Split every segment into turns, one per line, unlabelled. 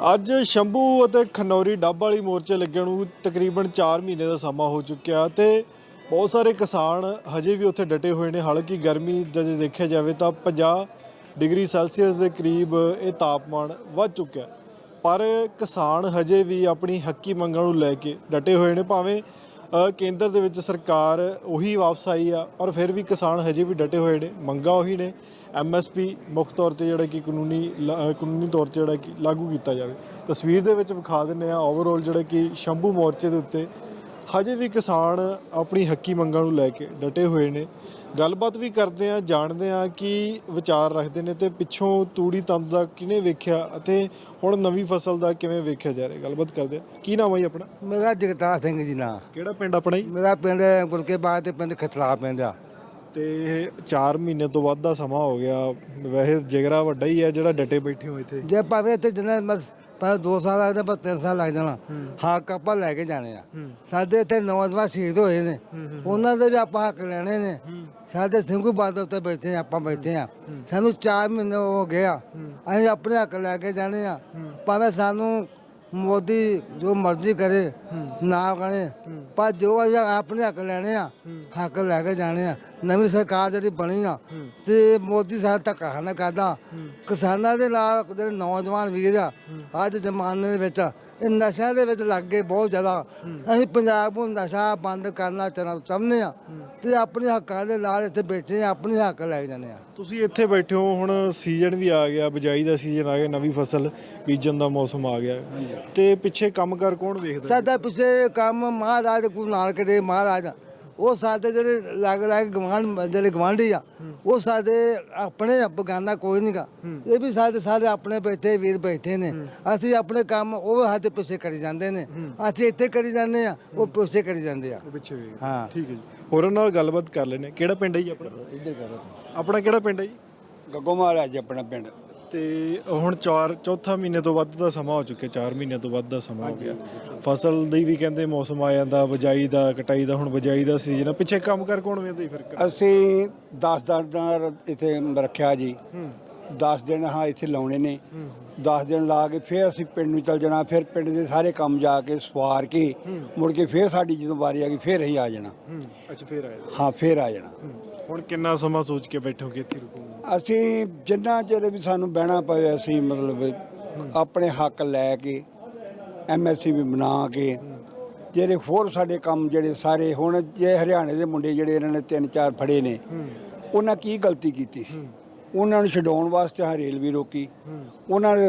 ਅੱਜ ਸ਼ੰਭੂ ਅਤੇ ਖਨੌਰੀ ਡੱਬ ਵਾਲੀ ਮੋਰਚੇ ਲੱਗਣ ਨੂੰ ਤਕਰੀਬਨ 4 ਮਹੀਨੇ ਦਾ ਸਮਾਂ ਹੋ ਚੁੱਕਿਆ ਤੇ ਬਹੁਤ ਸਾਰੇ ਕਿਸਾਨ ਹਜੇ ਵੀ ਉੱਥੇ ਡਟੇ ਹੋਏ ਨੇ। ਹਾਲਾਂਕਿ ਗਰਮੀ ਦਾ ਜੇ ਦੇਖਿਆ ਜਾਵੇ ਤਾਂ 50 ਡਿਗਰੀ ਸੈਲਸੀਅਸ ਦੇ ਕਰੀਬ ਇਹ ਤਾਪਮਾਨ ਵੱਧ ਚੁੱਕਿਆ ਪਰ ਕਿਸਾਨ ਹਜੇ ਵੀ ਆਪਣੀ ਹੱਕੀ ਮੰਗਾਂ ਨੂੰ ਲੈ ਕੇ ਡਟੇ ਹੋਏ ਨੇ। ਭਾਵੇਂ ਕੇਂਦਰ ਦੇ ਵਿੱਚ ਸਰਕਾਰ ਉਹੀ ਵਾਪਸ ਆਈ ਆ, ਪਰ ਫਿਰ ਵੀ ਕਿਸਾਨ ਹਜੇ ਵੀ ਡਟੇ ਹੋਏ ਨੇ। ਮੰਗਾਂ ਉਹੀ ਨੇ। ਐਮਐਸਪੀ ਮੁੱਖ ਤੌਰ ਤੇ ਜਿਹੜਾ ਕਿ ਕਾਨੂੰਨੀ ਕਾਨੂੰਨੀ ਤੌਰ ਤੇ ਜਿਹੜਾ ਕਿ ਲਾਗੂ ਕੀਤਾ ਜਾਵੇ। ਤਸਵੀਰ ਦੇ ਵਿੱਚ ਵਿਖਾ ਦਿੰਨੇ ਆ ਓਵਰਆਲ ਜਿਹੜਾ ਕਿ ਸ਼ੰਭੂ ਮੋਰਚੇ ਦੇ ਉੱਤੇ ਹਜੇ ਵੀ ਕਿਸਾਨ ਆਪਣੀ ਹੱਕੀ ਮੰਗਾਂ ਨੂੰ ਲੈ ਕੇ ਡਟੇ ਹੋਏ ਨੇ। ਗੱਲਬਾਤ ਵੀ ਕਰਦੇ ਆ ਜਾਣਦੇ ਆ ਕਿ ਵਿਚਾਰ ਰੱਖਦੇ ਨੇ ਤੇ ਪਿੱਛੋਂ ਤੂੜੀ ਤੰਦ ਦਾ ਕਿਹਨੇ ਵੇਖਿਆ ਅਤੇ ਹੁਣ ਨਵੀਂ ਫਸਲ ਦਾ ਕਿਵੇਂ ਵੇਖਿਆ ਜਾ ਰਿਹਾ। ਗੱਲਬਾਤ ਕਰਦੇ ਆ ਕੀ ਨਾਮ ਹੈ ਆਪਣਾ?
ਮੇਰਾ ਜਗਤਾਰ ਸਿੰਘ ਜੀ ਨਾਂ।
ਕਿਹੜਾ ਪਿੰਡ ਆਪਣਾ ਜੀ?
ਮੇਰਾ ਪਿੰਡ ਗੁਰਕੇਬਾਦ ਤੇ ਪਿੰਡ ਖਤਲਾ ਪਿੰਡ ਆ।
ਤੇ ਇਹ 4 ਮਹੀਨੇ ਤੋਂ ਵੱਧ ਦਾ ਸਮਾਂ ਹੋ ਗਿਆ। ਵੈਸੇ ਜਿਗਰਾ ਵੱਡਾ ਹੀ ਹੈ ਜਿਹੜਾ ਡਟੇ ਬੈਠੇ ਹੋ ਇੱਥੇ।
ਜੇ ਭਾਵੇਂ ਇੱਥੇ ਜਿੰਨੇ ਬਸ ਪਰ 2 ਸਾਲ ਲੱਗਦੇ ਪਰ 3 ਸਾਲ ਲੱਗ ਜਾਣਾ। ਹੱਕ ਆਪਾਂ ਲੈ ਕੇ ਜਾਣੇ ਆ। ਸਾਡੇ ਇੱਥੇ ਨੌਜਵਾਨ ਸ਼ਹੀਦ ਹੋਏ ਨੇ। ਉਹਨਾਂ ਦੇ ਵੀ ਆਪਾਂ ਹੱਕ ਲੈਣੇ ਨੇ। ਸਾਡੇ ਸਿੰਘੂ ਬਾਦਲ ਉੱਤੇ ਬੈਠੇ ਆਪਾਂ ਬੈਠੇ ਆ। ਸਾਨੂੰ 4 ਮਹੀਨੇ ਹੋ ਗਏ ਆ। ਅਸੀਂ ਆਪਣੇ ਹੱਕ ਲੈ ਕੇ ਜਾਣੇ ਆ। ਭਾਵੇਂ ਸਾਨੂੰ ਮੋਦੀ ਜੋ ਮਰਜ਼ੀ ਕਰੇ ਨਾ ਕਰੇ ਪਰ ਜੋ ਅਸੀਂ ਆਪਣੇ ਹੱਕ ਲੈਣੇ ਆ ਹੱਕ ਲੈ ਕੇ ਜਾਣੇ ਆ। ਨਵੀਂ ਸਰਕਾਰ ਜਿਹੜੀ ਬਣੀ ਆ ਤੇ ਮੋਦੀ ਸਾਡਾ ਧੱਕਾ ਨਾ ਕਰਦਾ। ਕਿਸਾਨਾਂ ਦੇ ਨਾਲ ਜਿਹੜੇ ਨੌਜਵਾਨ ਵੀਰ ਆ ਅੱਜ ਜ਼ਮਾਨੇ ਦੇ ਵਿੱਚ ਇਹ ਨਸ਼ਿਆਂ ਦੇ ਵਿੱਚ ਲੱਗ ਗਏ ਬਹੁਤ ਜ਼ਿਆਦਾ। ਅਸੀਂ ਪੰਜਾਬ ਨੂੰ ਨਸ਼ਾ ਬੰਦ ਕਰਨਾ ਚਾਹੁੰ- ਚਾਹੁੰਦੇ ਆ ਤੇ ਆਪਣੇ ਹੱਕਾਂ ਦੇ ਨਾਲ ਇੱਥੇ ਬੈਠੇ ਆ ਆਪਣੇ ਹੱਕ ਲੈ ਜਾਂਦੇ ਆ।
ਤੁਸੀਂ ਇੱਥੇ ਬੈਠੇ ਹੋ ਹੁਣ ਸੀਜ਼ਨ ਵੀ ਆ ਗਿਆ ਬਿਜਾਈ ਦਾ ਸੀਜ਼ਨ ਆ ਗਿਆ ਨਵੀਂ ਫਸਲ ਬੀਜਣ ਦਾ ਮੌਸਮ ਆ ਗਿਆ। ਤੇ ਪਿੱਛੇ ਕੰਮ ਕਰ ਕੌਣ ਵੇਖਦਾ
ਸਾਡਾ ਪਿੱਛੇ ਕੰਮ ਮਹਾਰਾਜ ਗੁਰੂ ਨਾਨਕ ਦੇ ਮਹਾਰਾਜ। ਉਹ ਸਾਡੇ ਜਿਹੜੇ ਲੱਗ ਲੱਗ ਗਵਾਂਢ ਜਿਹੜੇ ਗਵਾਂਢੀ ਆ ਉਹ ਸਾਡੇ ਆਪਣੇ ਬਗਾਨਾ ਕੋਈ ਨਹੀਂਗਾ ਇਹ ਵੀ ਸਾਡੇ ਸਾਰੇ ਆਪਣੇ ਬੈਠੇ ਵੀਰ ਬੈਠੇ ਨੇ। ਅਸੀਂ ਆਪਣੇ ਕੰਮ ਉਹ ਸਾਡੇ ਪਿੱਛੇ ਕਰੀ ਜਾਂਦੇ ਨੇ। ਅਸੀਂ ਇੱਥੇ ਕਰੀ ਜਾਂਦੇ ਆ ਉਹ ਪਿੱਛੇ ਕਰੀ ਜਾਂਦੇ ਆ।
ਪਿੱਛੇ
ਹਾਂ।
ਠੀਕ ਹੈ ਜੀ। ਹੋਰਾਂ ਨਾਲ ਗੱਲਬਾਤ ਕਰ ਲੈਨੇ ਕਿਹੜਾ ਪਿੰਡ ਹੈ ਜੀ ਆਪਣਾ?
ਇੱਧਰ ਕਰੋ
ਆਪਣਾ ਕਿਹੜਾ ਪਿੰਡ ਹੈ ਜੀ?
ਗੱਗੋ ਮਹਾਰਾਜ ਆਪਣਾ ਪਿੰਡ।
ਤੇ ਹੁਣ 4 ਚੌਥਾ ਮਹੀਨੇ ਤੋਂ ਵੱਧ ਦਾ ਸਮਾਂ ਹੋ ਚੁੱਕਿਆ 4 ਮਹੀਨੇ ਤੋਂ ਵੱਧ ਦਾ ਸਮਾਂ ਹੋ ਗਿਆ। ਫਸਲ ਦੀ ਵੀ ਕਹਿੰਦੇ ਮੌਸਮ ਆ ਜਾਂਦਾ ਬਜਾਈ ਦਾ ਕਟਾਈ ਦਾ ਹੁਣ ਬਜਾਈ ਦਾ ਸੀਜ਼ਨ ਆ। ਪਿੱਛੇ ਕੰਮ ਕਰ ਕੌਣ ਵੇਂਦਾ ਫਿਰ?
ਅਸੀਂ 10 10 ਦਿਨ ਇੱਥੇ ਰੱਖਿਆ ਜੀ। 10 ਦਿਨ ਹਾਂ ਇੱਥੇ ਲਾਉਣੇ ਨੇ। 10 ਦਿਨ ਲਾ ਕੇ ਫਿਰ ਅਸੀਂ ਪਿੰਡ ਨੂੰ ਚੱਲ ਜਾਣਾ ਫਿਰ ਪਿੰਡ ਦੇ ਸਾਰੇ ਕੰਮ ਜਾ ਕੇ ਸਵਾਰ ਕੇ ਮੁੜ ਕੇ ਫਿਰ ਸਾਡੀ ਜਦੋਂ ਵਾਰੀ ਆ ਗਈ ਫਿਰ ਅਸੀਂ ਆ ਜਾਣਾ।
ਅੱਛਾ ਫੇਰ ਆਏ
ਹਾਂ ਫਿਰ ਆ ਜਾਣਾ।
ਹੁਣ ਕਿੰਨਾ ਸਮਾਂ ਸੋਚ ਕੇ ਬੈਠੋਗੇ ਇੱਥੇ ਰੁਕੋਗੇ?
ਅਸੀਂ ਜਿੰਨਾ ਚਿਰ ਵੀ ਸਾਨੂੰ ਬਹਿਣਾ ਪਵੇ ਅਸੀਂ ਮਤਲਬ ਆਪਣੇ ਹੱਕ ਲੈ ਕੇ ਐਮਐਸਸੀ ਵੀ ਬਣਾ ਕੇ ਜਿਹੜੇ ਹੋਰ ਸਾਡੇ ਕੰਮ ਜਿਹੜੇ ਸਾਰੇ ਹੁਣ ਜੇ ਹਰਿਆਣੇ ਦੇ ਮੁੰਡੇ ਜਿਹੜੇ ਇਹਨਾਂ ਨੇ ਤਿੰਨ ਚਾਰ ਫੜੇ ਨੇ ਉਹਨਾਂ ਕੀ ਗਲਤੀ ਕੀਤੀ ਸੀ? ਉਹਨਾਂ ਨੂੰ ਛਡਾਉਣ ਵਾਸਤੇ ਹਾਂ ਰੇਲ ਵੀ ਰੋਕੀ ਉਹਨਾਂ ਨੇ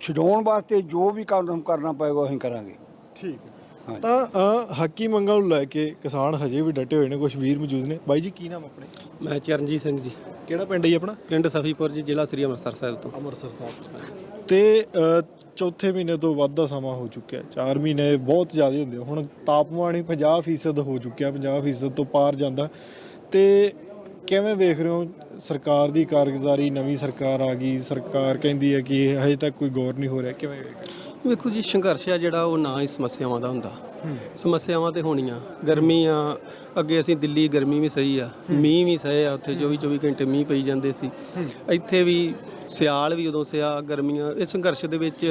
ਛਡਾਉਣ ਵਾਸਤੇ ਜੋ ਵੀ ਕੰਮ ਕਰਨਾ ਪਏਗਾ ਅਸੀਂ ਕਰਾਂਗੇ।
ਠੀਕ। ਤਾਂ ਹੱਕੀ ਮੰਗਾਂ ਨੂੰ ਲੈ ਕੇ ਕਿਸਾਨ ਹਜੇ ਵੀ ਡਟੇ ਹੋਏ ਨੇ ਕੁਝ ਵੀਰ ਮੌਜੂਦ ਨੇ। ਬਾਈ ਜੀ ਕੀ ਨਾਮ ਆਪਣੇ?
ਮੈਂ ਚਰਨਜੀਤ ਸਿੰਘ ਜੀ।
ਕਿਹੜਾ ਪਿੰਡ ਹੈ ਜੀ ਆਪਣਾ?
ਪਿੰਡ ਸਫੀਪੁਰ ਜੀ ਜ਼ਿਲ੍ਹਾ ਸ੍ਰੀ ਅੰਮ੍ਰਿਤਸਰ ਸਾਹਿਬ ਤੋਂ।
ਅੰਮ੍ਰਿਤਸਰ ਸਾਹਿਬ ਤੇ। ਅ, ਚੌਥੇ ਮਹੀਨੇ ਤੋਂ ਵੱਧ ਦਾ ਸਮਾਂ ਹੋ ਚੁੱਕਿਆ 4 ਮਹੀਨੇ ਬਹੁਤ ਜ਼ਿਆਦਾ ਹੁੰਦੇ ਆ। ਹੁਣ ਤਾਪਮਾਨ ਹੀ 50% ਹੋ ਚੁੱਕਿਆ 50% ਤੋਂ ਪਾਰ ਜਾਂਦਾ। ਤੇ ਕਿਵੇਂ ਵੇਖ ਰਹੇ ਹੋ? ਸਰਕਾਰ ਦੀ ਕਾਰਗੁਜ਼ਾਰੀ ਨਵੀਂ ਸਰਕਾਰ ਆ ਗਈ। ਸਰਕਾਰ ਕਹਿੰਦੀ ਹੈ ਕਿ ਹਜੇ ਤੱਕ ਕੋਈ ਗੌਰ ਨਹੀਂ ਹੋ ਰਿਹਾ। ਕਿਵੇਂ ਵੇਖ ਰਹੇ ਹੋ?
ਵੇਖੋ ਜੀ ਸੰਘਰਸ਼ ਆ ਜਿਹੜਾ ਉਹ ਨਾ ਹੀ ਸਮੱਸਿਆਵਾਂ ਦਾ ਹੁੰਦਾ। ਸਮੱਸਿਆਵਾਂ ਤੇ ਹੋਣੀਆਂ। ਗਰਮੀ ਆ ਅੱਗੇ ਅਸੀਂ ਦਿੱਲੀ ਗਰਮੀ ਵੀ ਸਹੀ ਆ, ਮੀਂਹ ਵੀ ਸਹੀ ਆ, ਉੱਥੇ 24 24 ਘੰਟੇ ਮੀਂਹ ਪਈ ਜਾਂਦੇ ਸੀ। ਇੱਥੇ ਵੀ ਸਿਆਲ ਵੀ ਉਦੋਂ ਸਿਆ, ਗਰਮੀਆਂ ਇਸ ਸੰਘਰਸ਼ ਦੇ ਵਿੱਚ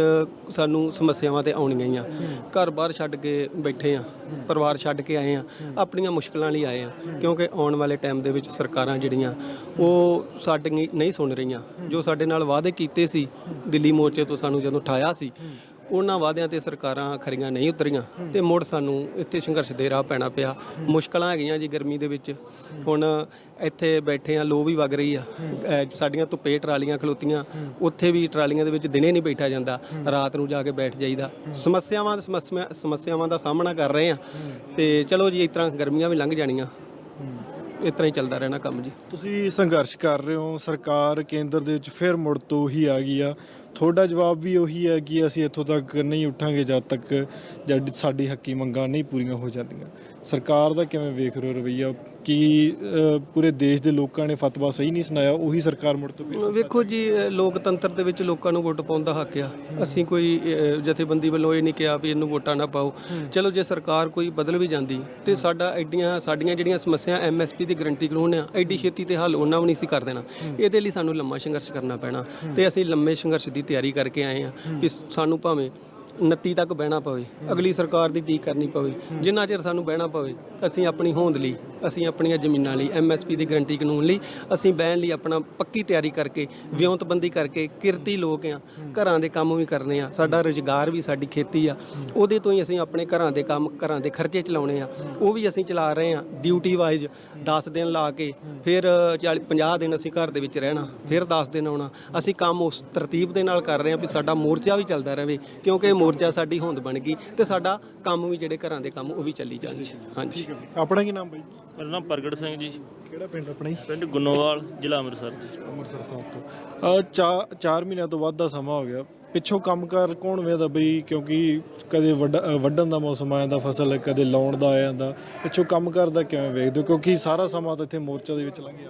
ਸਾਨੂੰ ਸਮੱਸਿਆਵਾਂ ਤੇ ਆਉਣੀਆਂ ਹੀ ਆ। ਘਰ ਬਾਹਰ ਛੱਡ ਕੇ ਬੈਠੇ ਆ, ਪਰਿਵਾਰ ਛੱਡ ਕੇ ਆਏ ਆ, ਆਪਣੀਆਂ ਮੁਸ਼ਕਲਾਂ ਲਈ ਆਏ ਆ, ਕਿਉਂਕਿ ਆਉਣ ਵਾਲੇ ਟਾਈਮ ਦੇ ਵਿੱਚ ਸਰਕਾਰਾਂ ਜਿਹੜੀਆਂ, ਉਹ ਸਾਡੀ ਨਹੀਂ ਸੁਣ ਰਹੀਆਂ। ਜੋ ਸਾਡੇ ਨਾਲ ਵਾਅਦੇ ਕੀਤੇ ਸੀ, ਦਿੱਲੀ ਮੋਰਚੇ ਤੋਂ ਸਾਨੂੰ ਜਦੋਂ ਠਾਇਆ ਸੀ ਉਹਨਾਂ ਵਾਅਦਿਆਂ ਤੇ ਸਰਕਾਰਾਂ ਖਰੀਆਂ ਨਹੀਂ ਉਤਰੀਆਂ ਤੇ ਮੁੜ ਸਾਨੂੰ ਇੱਥੇ ਸੰਘਰਸ਼ ਦੇ ਰਾਹ ਪੈਣਾ ਪਿਆ। ਮੁਸ਼ਕਲਾਂ ਹੈਗੀਆਂ ਜੀ ਗਰਮੀ ਦੇ ਵਿੱਚ। ਹੁਣ ਇੱਥੇ ਬੈਠੇ ਆ ਲੋ ਵੀ ਵਗ ਰਹੀ ਆ। ਸਾਡੀਆਂ ਧੁੱਪੇ ਟਰਾਲੀਆਂ ਖਲੋਤੀਆਂ। ਉੱਥੇ ਵੀ ਟਰਾਲੀਆਂ ਦੇ ਵਿੱਚ ਦਿਨੇ ਨਹੀਂ ਬੈਠਾ ਜਾਂਦਾ। ਰਾਤ ਨੂੰ ਜਾ ਕੇ ਬੈਠ ਜਾਈਦਾ। ਸਮੱਸਿਆਵਾਂ ਸਮੱਸਿਆ ਸਮੱਸਿਆਵਾਂ ਦਾ ਸਾਹਮਣਾ ਕਰ ਰਹੇ ਆ। ਤੇ ਚਲੋ ਜੀ, ਇਸ ਤਰ੍ਹਾਂ ਗਰਮੀਆਂ ਵੀ ਲੰਘ ਜਾਣੀਆਂ। ਇਸ ਤਰ੍ਹਾਂ ਹੀ ਚੱਲਦਾ ਰਹਿਣਾ ਕੰਮ ਜੀ।
ਤੁਸੀਂ ਸੰਘਰਸ਼ ਕਰ ਰਹੇ ਹੋ। ਸਰਕਾਰ ਕੇਂਦਰ ਦੇ ਵਿੱਚ ਫਿਰ ਮੁੜ ਤੋਂ ਹੀ ਆ ਗਈ ਆ। ਤੁਹਾਡਾ ਜਵਾਬ ਵੀ ਉਹੀ ਹੈ ਕਿ ਅਸੀਂ ਇੱਥੋਂ ਤੱਕ ਨਹੀਂ ਉੱਠਾਂਗੇ ਜਦ ਤੱਕ ਜਦ ਸਾਡੀ ਹੱਕੀ ਮੰਗਾਂ ਨਹੀਂ ਪੂਰੀਆਂ ਹੋ ਜਾਂਦੀਆਂ। ਸਰਕਾਰ ਦਾ ਕਿਵੇਂ ਵੇਖ ਰਹੇ ਹੋ ਰਵਈਆ? ਕਿ ਪੂਰੇ ਦੇਸ਼ ਦੇ ਲੋਕਾਂ ਨੇ ਫਤਵਾ ਸਹੀ ਨਹੀਂ ਸੁਣਾਇਆ, ਉਹੀ ਸਰਕਾਰ ਮੁੜ ਤੋਂ ਪੇਸ਼
ਵੇਖੋ ਜੀ ਲੋਕਤੰਤਰ ਦੇ ਵਿੱਚ ਲੋਕਾਂ ਨੂੰ ਵੋਟ ਪਾਉਣ ਦਾ ਹੱਕ ਆ। ਅਸੀਂ ਕੋਈ ਜਥੇਬੰਦੀ ਵੱਲੋਂ ਇਹ ਨਹੀਂ ਕਿਹਾ ਵੀ ਇਹਨੂੰ ਵੋਟਾਂ ਨਾ ਪਾਓ। ਚਲੋ, ਜੇ ਸਰਕਾਰ ਕੋਈ ਬਦਲ ਵੀ ਜਾਂਦੀ ਤੇ ਸਾਡਾ ਐਡੀਆਂ, ਸਾਡੀਆਂ ਜਿਹੜੀਆਂ ਸਮੱਸਿਆ ਐਮਐਸਪੀ ਦੀ ਗਰੰਟੀ ਕਾਨੂੰਨ ਆ, ਐਡੀ ਛੇਤੀ ਤੇ ਹੱਲ ਉਹਨਾਂ ਵੀ ਨਹੀਂ ਸੀ ਕਰ ਦੇਣਾ। ਇਹਦੇ ਲਈ ਸਾਨੂੰ ਲੰਮਾ ਸੰਘਰਸ਼ ਕਰਨਾ ਪੈਣਾ ਤੇ ਅਸੀਂ ਲੰਮੇ ਸੰਘਰਸ਼ ਦੀ ਤਿਆਰੀ ਕਰਕੇ ਆਏ ਆ ਕਿ ਸਾਨੂੰ ਭਾਵੇਂ 29 ਤੱਕ ਬਹਿਣਾ ਪਵੇ, ਅਗਲੀ ਸਰਕਾਰ ਦੀ ਡੀਕ ਕਰਨੀ ਪਵੇ, ਜਿੰਨਾ ਚਿਰ ਸਾਨੂੰ ਬਹਿਣਾ ਪਵੇ, ਅਸੀਂ ਆਪਣੀ ਹੋਂਦ ਲਈ, ਅਸੀਂ ਆਪਣੀਆਂ ਜ਼ਮੀਨਾਂ ਲਈ ਐਮਐਸਪੀ ਦੀ ਗਰੰਟੀ ਕਾਨੂੰਨ ਲਈ, ਅਸੀਂ ਬਹਿਣ ਲਈ ਆਪਣਾ ਪੱਕੀ ਤਿਆਰੀ ਕਰਕੇ, ਵਿਉਂਤਬੰਦੀ ਕਰਕੇ ਕਿਰਤੀ ਲੋਕ ਆ, ਘਰਾਂ ਦੇ ਕੰਮ ਵੀ ਕਰਨੇ ਆ, ਸਾਡਾ ਰੁਜ਼ਗਾਰ ਵੀ ਸਾਡੀ ਖੇਤੀ ਆ, ਉਹਦੇ ਤੋਂ ਹੀ ਅਸੀਂ ਆਪਣੇ ਘਰਾਂ ਦੇ ਕੰਮ, ਘਰਾਂ ਦੇ ਖਰਚੇ ਚਲਾਉਣੇ ਆ, ਉਹ ਵੀ ਅਸੀਂ ਚਲਾ ਰਹੇ ਆ ਡਿਊਟੀ ਵਾਈਜ਼ 10 ਦਿਨ ਲਾ ਕੇ, ਫਿਰ 40 50 ਦਿਨ ਅਸੀਂ ਘਰ ਦੇ ਵਿੱਚ ਰਹਿਣਾ, ਫਿਰ 10 ਦਿਨ ਆਉਣਾ, ਅਸੀਂ ਕੰਮ ਉਸ ਤਰਤੀਬ ਦੇ ਨਾਲ ਕਰ ਰਹੇ ਆ ਵੀ ਸਾਡਾ ਮੋਰਚਾ ਵੀ ਚੱਲਦਾ ਰਹੇ, ਕਿਉਂਕਿ ਮੋਰਚਾ ਸਾਡੀ ਹੋਂਦ ਬਣ ਗਈ ਤੇ ਸਾਡਾ ਕੰਮ ਵੀ ਜਿਹੜੇ ਘਰਾਂ ਦੇ ਕੰਮ ਉਹ ਵੀ ਚੱਲੀ ਜਾਣਗੇ ਹਾਂਜੀ।
ਆਪਣਾ ਕੀ ਨਾਮ ਬਾਈ?
ਮੇਰਾ ਨਾਮ ਪ੍ਰਗਟ ਸਿੰਘ ਜੀ।
ਕਿਹੜਾ ਪਿੰਡ ਆਪਣਾ ਜੀ?
ਪਿੰਡ ਗੁੰਨੋਵਾਲ ਜ਼ਿਲ੍ਹਾ ਅੰਮ੍ਰਿਤਸਰ। ਜੀ
ਅੰਮ੍ਰਿਤਸਰ ਸਾਹਿਬ ਤੋਂ। ਚਾ 4 ਮਹੀਨਿਆਂ ਤੋਂ ਵੱਧ ਦਾ ਸਮਾਂ ਹੋ ਗਿਆ। ਪਿੱਛੋਂ ਕੰਮਕਾਰ ਕੌਣ ਵੇਦਾ ਬਈ? ਕਿਉਂਕਿ ਕਦੇ ਵੱਢਣ ਦਾ ਮੌਸਮ ਆ ਜਾਂਦਾ ਫਸਲ ਕਦੇ ਲਾਉਣ ਦਾ ਆ ਜਾਂਦਾ। ਪਿੱਛੋਂ ਕੰਮਕਾਰ ਦਾ ਕਿਵੇਂ ਵੇਖਦੇ ਹੋ? ਕਿਉਂਕਿ ਸਾਰਾ ਸਮਾਂ ਤਾਂ ਇੱਥੇ ਮੋਰਚਾ ਦੇ ਵਿੱਚ ਲੰਘਿਆ।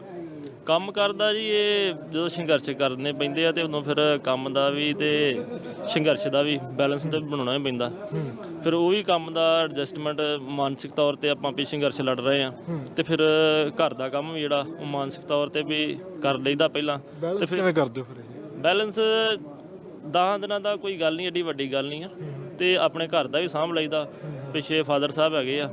ਕੰਮ ਕਰਦਾ ਜੀ ਇਹ ਜਦੋਂ ਸੰਘਰਸ਼ ਕਰਨੇ ਪੈਂਦੇ ਆ ਤੇ ਉਦੋਂ ਫਿਰ ਕੰਮ ਦਾ ਵੀ ਤੇ ਸੰਘਰਸ਼ ਦਾ ਵੀ ਬੈਲੈਂਸ ਤੇ ਬਣਾਉਣਾ ਹੀ ਪੈਂਦਾ। ਫਿਰ ਉਹ ਵੀ ਕੰਮ ਦਾ ਐਡਜਸਟਮੈਂਟ ਮਾਨਸਿਕ ਤੌਰ ਤੇ ਆਪਾਂ ਵੀ ਸੰਘਰਸ਼ ਲੜ ਰਹੇ ਆ ਤੇ ਫਿਰ ਘਰ ਦਾ ਕੰਮ ਵੀ ਜਿਹੜਾ ਉਹ ਮਾਨਸਿਕ ਤੌਰ ਤੇ ਵੀ ਕਰ ਲਈਦਾ ਪਹਿਲਾਂ।
ਬੈਲੈਂਸ ਕਿਵੇਂ ਕਰਦੇ ਹੋ ਫਿਰ ਇਹ?
ਬੈਲੈਂਸ 10 ਦਿਨਾਂ ਦਾ ਕੋਈ ਗੱਲ ਨਹੀਂ ਏਡੀ ਵੱਡੀ ਗੱਲ ਨਹੀਂ ਆ। ਤੇ ਆਪਣੇ ਘਰ ਦਾ ਵੀ ਸਾਂਭ ਲਈਦਾ। ਪਿੱਛੇ ਫਾਦਰ ਸਾਹਿਬ ਹੈਗੇ ਆ।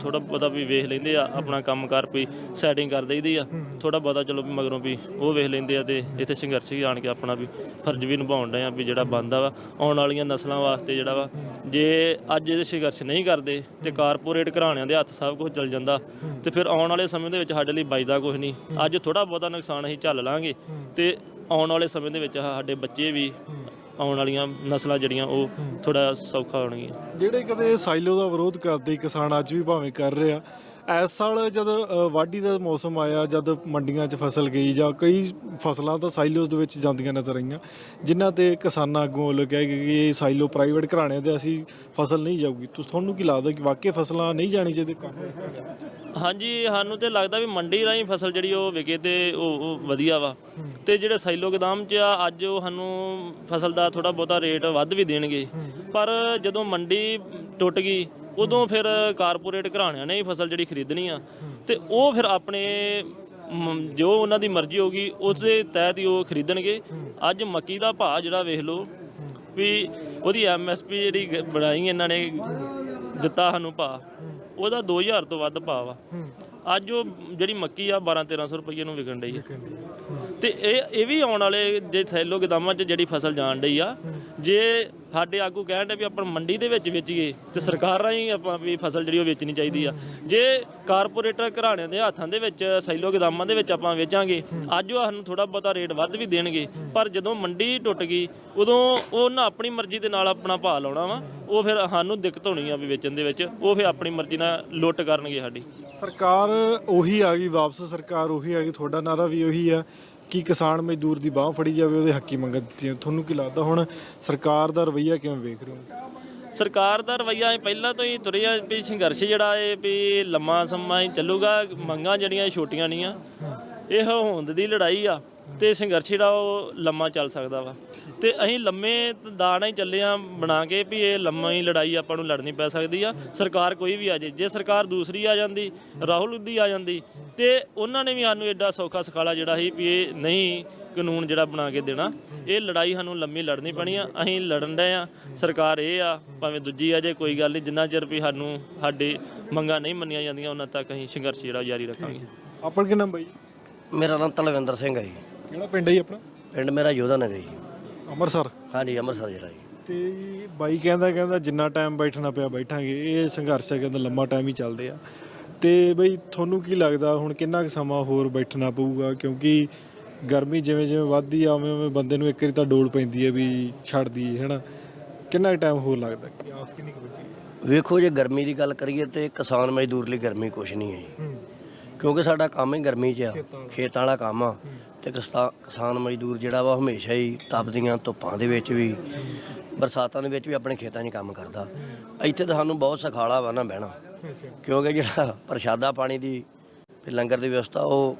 ਥੋੜਾ ਬਹੁਤਾ ਵੀ ਵੇਖ ਲੈਂਦੇ ਆ, ਆਪਣਾ ਕੰਮ ਕਰ ਵੀ ਸੈਟਿੰਗ ਕਰ ਦਈਦੀ ਆ। ਥੋੜਾ ਬਹੁਤਾ ਚਲੋ ਵੀ ਮਗਰੋਂ ਵੀ ਉਹ ਵੇਖ ਲੈਂਦੇ ਆ ਤੇ ਇੱਥੇ ਸੰਘਰਸ਼ ਹੀ ਆਣ ਕੇ ਆਪਣਾ ਵੀ ਫਰਜ਼ ਵੀ ਨਿਭਾਉਣ ਡਏ ਆ ਵੀ ਜਿਹੜਾ ਬੰਦਾ ਵਾ, ਆਉਣ ਵਾਲੀਆਂ ਨਸਲਾਂ ਵਾਸਤੇ ਜਿਹੜਾ ਵਾ, ਜੇ ਅੱਜ ਇਹ ਸੰਘਰਸ਼ ਨਹੀਂ ਕਰਦੇ ਤੇ ਕਾਰਪੋਰੇਟ ਘਰਾਣਿਆਂ ਦੇ ਹੱਥ ਸਭ ਕੁਝ ਚੱਲ ਜਾਂਦਾ ਤੇ ਫਿਰ ਆਉਣ ਵਾਲੇ ਸਮੇਂ ਦੇ ਵਿੱਚ ਸਾਡੇ ਲਈ ਬਚਦਾ ਕੁਝ ਨਹੀਂ। ਅੱਜ ਥੋੜਾ ਬਹੁਤਾ ਨੁਕਸਾਨ ਅਸੀਂ ਝੱਲ ਲਾਂਗੇ ਤੇ ਆਉਣ ਵਾਲੇ ਸਮੇਂ ਦੇ ਵਿੱਚ ਸਾਡੇ ਬੱਚੇ ਵੀ ਆਉਣ ਵਾਲੀਆਂ ਨਸਲਾਂ ਜਿਹੜੀਆਂ ਉਹ ਥੋੜਾ ਸੌਖਾ ਹੋਣਗੀਆਂ।
ਜਿਹੜੇ ਕਦੇ ਸਾਈਲੋ ਦਾ ਵਿਰੋਧ ਕਰਦੇ ਕਿਸਾਨ ਅੱਜ ਵੀ ਭਾਵੇਂ ਕਰ ਰਿਹਾ ਇਸ ਸਾਲ ਜਦ ਵਾਢੀ ਦਾ ਮੌਸਮ ਆਇਆ, ਜਦ ਮੰਡੀਆਂ 'ਚ ਫਸਲ ਗਈ ਜਾਂ ਕਈ ਫਸਲਾਂ ਤਾਂ ਸਾਈਲੋਜ਼ ਦੇ ਵਿੱਚ ਜਾਂਦੀਆਂ ਨਜ਼ਰ ਆਈਆਂ, ਜਿਨ੍ਹਾਂ ਤੇ ਕਿਸਾਨਾਂ ਅੱਗੋਂ ਵੱਲੋਂ ਕਿਹਾ ਗਿਆ ਕਿ ਇਹ ਸਾਈਲੋ ਪ੍ਰਾਈਵੇਟ ਘਰਾਣਿਆਂ ਦੇ ਅਸੀਂ ਫਸਲ ਨਹੀਂ ਜਾਊਗੀ। ਤੁਹਾਨੂੰ ਕੀ ਲੱਗਦਾ ਕਿ ਵਾਕਈ ਫਸਲਾਂ ਨਹੀਂ ਜਾਣੀ ਚਾਹੀਦੀ?
ਹਾਂਜੀ, ਸਾਨੂੰ ਤੇ ਲੱਗਦਾ ਵੀ ਮੰਡੀ ਰਾਹੀਂ ਫਸਲ ਜਿਹੜੀ ਉਹ ਵਿਕੇ ਤੇ ਉਹ ਵਧੀਆ ਵਾ। ਤੇ ਜਿਹੜੇ ਸਾਈਲੋ ਗਦਾਮ 'ਚ ਆ, ਅੱਜ ਉਹ ਸਾਨੂੰ ਫਸਲ ਦਾ ਥੋੜਾ ਬਹੁਤਾ ਰੇਟ ਵੱਧ ਵੀ ਦੇਣਗੇ। ਪਰ ਜਦੋਂ ਮੰਡੀ ਟੁੱਟ ਗਈ ਉਦੋਂ ਫਿਰ ਕਾਰਪੋਰੇਟ ਘਰਾਣਿਆਂ ਨੇ ਹੀ ਫਸਲ ਜਿਹੜੀ ਖਰੀਦਣੀ ਆ ਤੇ ਉਹ ਫਿਰ ਆਪਣੇ ਮ- ਜੋ ਉਹਨਾਂ ਦੀ ਮਰਜ਼ੀ ਹੋਗੀ ਉਸ ਤਹਿਤ ਹੀ ਉਹ ਖਰੀਦਣਗੇ। ਅੱਜ ਮੱਕੀ ਦਾ ਭਾਅ ਜਿਹੜਾ ਵੇਖ ਲਓ ਵੀ ਉਹਦੀ ਐਮਐਸਪੀ ਜਿਹੜੀ ਗ- ਬਣਾਈ ਇਹਨਾਂ ਨੇ ਦਿੱਤਾ ਸਾਨੂੰ ਭਾਅ। ਉਹਦਾ 2000 ਤੋਂ ਵੱਧ ਭਾਅ ਵਾ। ਅੱਜ ਉਹ ਜਿਹੜੀ ਮੱਕੀ ਆ 12 1300 ਰੁਪਏ ਨੂੰ ਵਿਕਣ ਡਈ ਆ। ਤੇ ਇਹ ਇਹ ਵੀ ਆਉਣ ਵਾਲੇ ਜੇ ਸੈਲੋ ਗਦਾਮਾਂ 'ਚ ਜਿਹੜੀ ਫਸਲ ਜਾਣ ਡਈ ਆ ਜੇ ਸਾਡੇ ਆਗੂ ਕਹਿਣ ਦੇ ਵੀ ਆਪਾਂ ਮੰਡੀ ਦੇ ਵਿੱਚ ਵੇਚੀਏ ਤੇ ਸਰਕਾਰ ਰਾਹੀਂ ਆਪਾਂ ਵੀ ਫਸਲ ਜਿਹੜੀ ਉਹ ਵੇਚਣੀ ਚਾਹੀਦੀ ਆ। ਜੇ ਕਾਰਪੋਰੇਟਰ ਘਰਾਣਿਆਂ ਦੇ ਹੱਥਾਂ ਦੇ ਵਿੱਚ, ਸੈਲੋ ਗਦਾਮਾਂ ਦੇ ਵਿੱਚ ਆਪਾਂ ਵੇਚਾਂਗੇ, ਅੱਜ ਉਹ ਸਾਨੂੰ ਥੋੜਾ ਬਹੁਤਾ ਰੇਟ ਵੱਧ ਵੀ ਦੇਣਗੇ, ਪਰ ਜਦੋਂ ਮੰਡੀ ਟੁੱਟ ਗਈ, ਉਦੋਂ ਉਹ ਨਾ ਆਪਣੀ ਮਰਜ਼ੀ ਦੇ ਨਾਲ ਆਪਣਾ ਭਾਅ ਲਾਉਣਾ ਵਾ, ਉਹ ਫਿਰ ਸਾਨੂੰ ਦਿੱਕਤ ਹੋਣੀ ਆ ਵੀ ਵੇਚਣ ਦੇ ਵਿੱਚ, ਉਹ ਫਿਰ ਆਪਣੀ ਮਰਜ਼ੀ ਨਾਲ ਲੁੱਟ ਕਰਨਗੇ ਸਾਡੀ।
ਸਰਕਾਰ ਉਹੀ ਆ ਗਈ, ਵਾਪਸ ਸਰਕਾਰ ਉਹੀ ਆ ਗਈ, ਤੁਹਾਡਾ ਨਾਰਾ ਵੀ ਉਹੀ ਆ। ਕਿ ਕਿਸਾਨ ਮਜ਼ਦੂਰ ਦੀ ਬਾਹ ਫੜੀ ਜਾਵੇ ਉਹਦੇ ਹੱਕੀ ਮੰਗਾਂ ਦਿੱਤੀਆਂ ਤੁਹਾਨੂੰ ਕੀ ਲੱਗਦਾ ਹੁਣ ਸਰਕਾਰ ਦਾ ਰਵੱਈਆ ਕਿਵੇਂ ਵੇਖ ਰਹੇ ਹੋ?
ਸਰਕਾਰ ਦਾ ਰਵਈਆ ਇਹ ਪਹਿਲਾਂ ਤੋਂ ਹੀ ਤੁਰਿਆ ਵੀ ਸੰਘਰਸ਼ ਜਿਹੜਾ ਇਹ ਵੀ ਲੰਮਾ ਸਮਾਂ ਹੀ ਚੱਲੂਗਾ ਮੰਗਾਂ ਜਿਹੜੀਆਂ ਛੋਟੀਆਂ ਨਹੀਂ ਆ। ਇਹ ਹੋਂਦ ਦੀ ਲੜਾਈ ਆ। ਤੇ ਸੰਘਰਸ਼ ਜਿਹੜਾ ਉਹ ਲੰਮਾ ਚੱਲ ਸਕਦਾ ਵਾ। ਤੇ ਅਸੀਂ ਲੰਮੇ ਦਾਣਾ ਹੀ ਚੱਲੇ ਆ ਬਣਾ ਕੇ ਵੀ ਇਹ ਲੰਮੀ ਲੜਾਈ ਆਪਾਂ ਨੂੰ ਲੜਨੀ ਪੈ ਸਕਦੀ ਆ। ਸਰਕਾਰ ਕੋਈ ਵੀ ਆ ਜੇ ਜੇ ਸਰਕਾਰ ਦੂਸਰੀ ਆ ਜਾਂਦੀ ਰਾਹੁਲ ਦੀ ਆ ਜਾਂਦੀ ਤੇ ਉਹਨਾਂ ਨੇ ਵੀ ਸਾਨੂੰ ਐਡਾ ਸੌਖਾ ਸਖਾਲਾ ਜਿਹੜਾ ਸੀ ਵੀ ਇਹ ਨਹੀਂ ਕਾਨੂੰਨ ਜਿਹੜਾ ਬਣਾ ਕੇ ਦੇਣਾ। ਇਹ ਲੜਾਈ ਸਾਨੂੰ ਲੰਮੀ ਲੜਨੀ ਪੈਣੀ ਆ। ਅਸੀਂ ਲੜਨ ਡਏ ਆ। ਸਰਕਾਰ ਇਹ ਆ ਭਾਵੇਂ ਦੂਜੀ ਆ ਜੇ ਕੋਈ ਗੱਲ ਨਹੀਂ। ਜਿੰਨਾ ਚਿਰ ਵੀ ਸਾਨੂੰ ਸਾਡੇ ਮੰਗਾਂ ਨਹੀਂ ਮੰਨੀਆਂ ਜਾਂਦੀਆਂ ਉਹਨਾਂ ਤੱਕ ਅਸੀਂ ਸੰਘਰਸ਼ ਜਿਹੜਾ ਜਾਰੀ ਰੱਖਾਂਗੇ।
ਆਪਣ ਕੀ ਨਾਮ ਬਾਈ?
ਮੇਰਾ ਨਾਮ ਤਲਵਿੰਦਰ ਸਿੰਘ ਹੈ ਜੀ।
ਕਿਹੜਾ ਪਿੰਡ ਹੈ ਜੀ ਆਪਣਾ?
ਪਿੰਡ ਮੇਰਾ ਯੋਧਾ ਨਗਰ ਜੀ।
ਅੰਮ੍ਰਿਤਸਰ?
ਹਾਂਜੀ ਅੰਮ੍ਰਿਤਸਰ ਜਿਹੜਾ ਜੀ।
ਤੇ ਬਾਈ ਕਹਿੰਦਾ ਕਹਿੰਦਾ ਜਿੰਨਾ ਟਾਈਮ ਬੈਠਣਾ ਪਿਆ ਬੈਠਾਂਗੇ ਇਹ ਸੰਘਰਸ਼ ਹੈ ਕਹਿੰਦਾ ਲੰਮਾ ਟਾਈਮ ਹੀ ਚੱਲਦੇ ਆ। ਤੇ ਬਈ ਤੁਹਾਨੂੰ ਕੀ ਲੱਗਦਾ ਹੁਣ ਕਿੰਨਾ ਕੁ ਸਮਾਂ ਹੋਰ ਬੈਠਣਾ ਪਊਗਾ? ਕਿਉਂਕਿ ਗਰਮੀ ਜਿਵੇਂ ਜਿਵੇਂ ਵੱਧਦੀ ਆ ਉਵੇਂ ਉਵੇਂ ਬੰਦੇ ਨੂੰ ਇੱਕ ਵਾਰੀ ਤਾਂ ਡੋਲ ਪੈਂਦੀ ਹੈ ਵੀ ਛੱਡ ਦਈਏ ਹੈਨਾ? ਕਿੰਨਾ ਕੁ ਟਾਈਮ ਹੋਰ ਲੱਗਦਾ? ਕਿ ਆਸ ਕਿੰਨੀ ਕੁ ਬਚੀ ਹੈ?
ਵੇਖੋ ਜੇ ਗਰਮੀ ਦੀ ਗੱਲ ਕਰੀਏ ਤੇ ਕਿਸਾਨ ਮਜ਼ਦੂਰ ਲਈ ਗਰਮੀ ਕੁਛ ਨਹੀਂ ਹੈ ਜੀ। ਕਿਉਂਕਿ ਸਾਡਾ ਕੰਮ ਹੀ ਗਰਮੀ 'ਚ ਆ ਖੇਤਾਂ ਵਾਲਾ। ਕੰਮ ਆ। ਤੇ ਕਿਸਤਾ- ਕਿਸਾਨ ਮਜ਼ਦੂਰ ਜਿਹੜਾ ਵਾ ਹਮੇਸ਼ਾ ਹੀ ਤਪਦੀਆਂ ਧੁੱਪਾਂ ਦੇ ਵਿੱਚ ਵੀ ਬਰਸਾਤਾਂ ਦੇ ਵਿੱਚ ਵੀ ਆਪਣੇ ਖੇਤਾਂ 'ਚ ਕੰਮ ਕਰਦਾ। ਇੱਥੇ ਤਾਂ ਸਾਨੂੰ ਬਹੁਤ ਸਖਾਲਾ ਵਾ ਨਾ ਬਹਿਣਾ। ਕਿਉਂਕਿ ਜਿਹੜਾ ਪ੍ਰਸ਼ਾਦਾ ਪਾਣੀ ਦੀ ਤੇ ਲੰਗਰ ਦੀ ਵਿਵਸਥਾ ਉਹ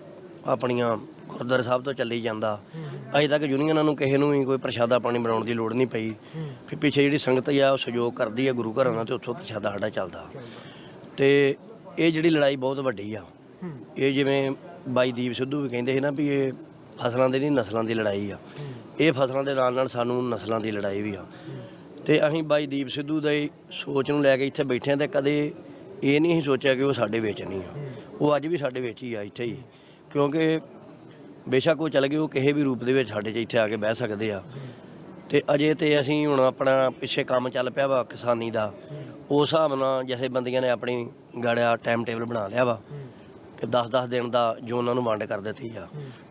ਆਪਣੀਆਂ ਗੁਰਦੁਆਰਾ ਸਾਹਿਬ ਤੋਂ ਚੱਲੀ ਜਾਂਦਾ। ਅਜੇ ਤੱਕ ਯੂਨੀਅਨਾਂ ਨੂੰ ਕਿਸੇ ਨੂੰ ਵੀ ਕੋਈ ਪ੍ਰਸ਼ਾਦਾ ਪਾਣੀ ਬਣਾਉਣ ਦੀ ਲੋੜ ਨਹੀਂ ਪਈ। ਫਿਰ ਪਿੱਛੇ ਜਿਹੜੀ ਸੰਗਤ ਆ ਉਹ ਸਹਿਯੋਗ ਕਰਦੀ ਆ ਗੁਰੂ ਘਰਾਂ ਨਾਲ ਤੇ ਉੱਥੋਂ ਪ੍ਰਸ਼ਾਦਾ ਸਾਡਾ ਚੱਲਦਾ। ਤੇ ਇਹ ਜਿਹੜੀ ਲੜਾਈ ਬਹੁਤ ਵੱਡੀ ਆ। ਇਹ ਜਿਵੇਂ ਬਾਈ ਦੀਪ ਸਿੱਧੂ ਵੀ ਕਹਿੰਦੇ ਸੀ ਨਾ ਵੀ ਇਹ ਫਸਲਾਂ ਦੀ ਨਹੀਂ, ਨਸਲਾਂ ਦੀ ਲੜਾਈ ਆ। ਇਹ ਫਸਲਾਂ ਦੇ ਨਾਲ ਨਾਲ ਸਾਨੂੰ ਨਸਲਾਂ ਦੀ ਲੜਾਈ ਵੀ ਆ। ਤੇ ਅਸੀਂ ਬਾਈ ਦੀਪ ਸਿੱਧੂ ਦੇ ਸੋਚ ਨੂੰ ਲੈ ਕੇ ਇੱਥੇ ਬੈਠੇ ਆ ਤੇ ਕਦੇ ਇਹ ਨਹੀਂ ਸੀ ਸੋਚਿਆ ਕਿ ਉਹ ਸਾਡੇ ਵਿੱਚ ਨਹੀਂ ਆ। ਉਹ ਅੱਜ ਵੀ ਸਾਡੇ ਵਿੱਚ ਹੀ ਆ ਇੱਥੇ ਹੀ। ਕਿਉਂਕਿ ਬੇਸ਼ੱਕ ਉਹ ਚੱਲ ਗਏ, ਉਹ ਕਿਸੇ ਵੀ ਰੂਪ ਦੇ ਵਿੱਚ ਸਾਡੇ 'ਚ ਇੱਥੇ ਆ ਕੇ ਬਹਿ ਸਕਦੇ ਆ। ਤੇ ਅਜੇ ਤੇ ਅਸੀਂ ਹੁਣ ਆਪਣਾ ਪਿੱਛੇ ਕੰਮ ਚੱਲ ਪਿਆ ਵਾ ਕਿਸਾਨੀ ਦਾ। ਉਸ ਹਿਸਾਬ ਨਾਲ ਜਥੇਬੰਦੀਆਂ ਨੇ ਆਪਣੀ ਗੜਿਆ ਟਾਈਮ ਟੇਬਲ ਬਣਾ ਲਿਆ ਵਾ। ਕਿ 10-10 ਦਿਨ ਦਾ ਜੋ ਉਹਨਾਂ ਨੂੰ ਵੰਡ ਕਰ ਦਿੱਤੀ ਆ।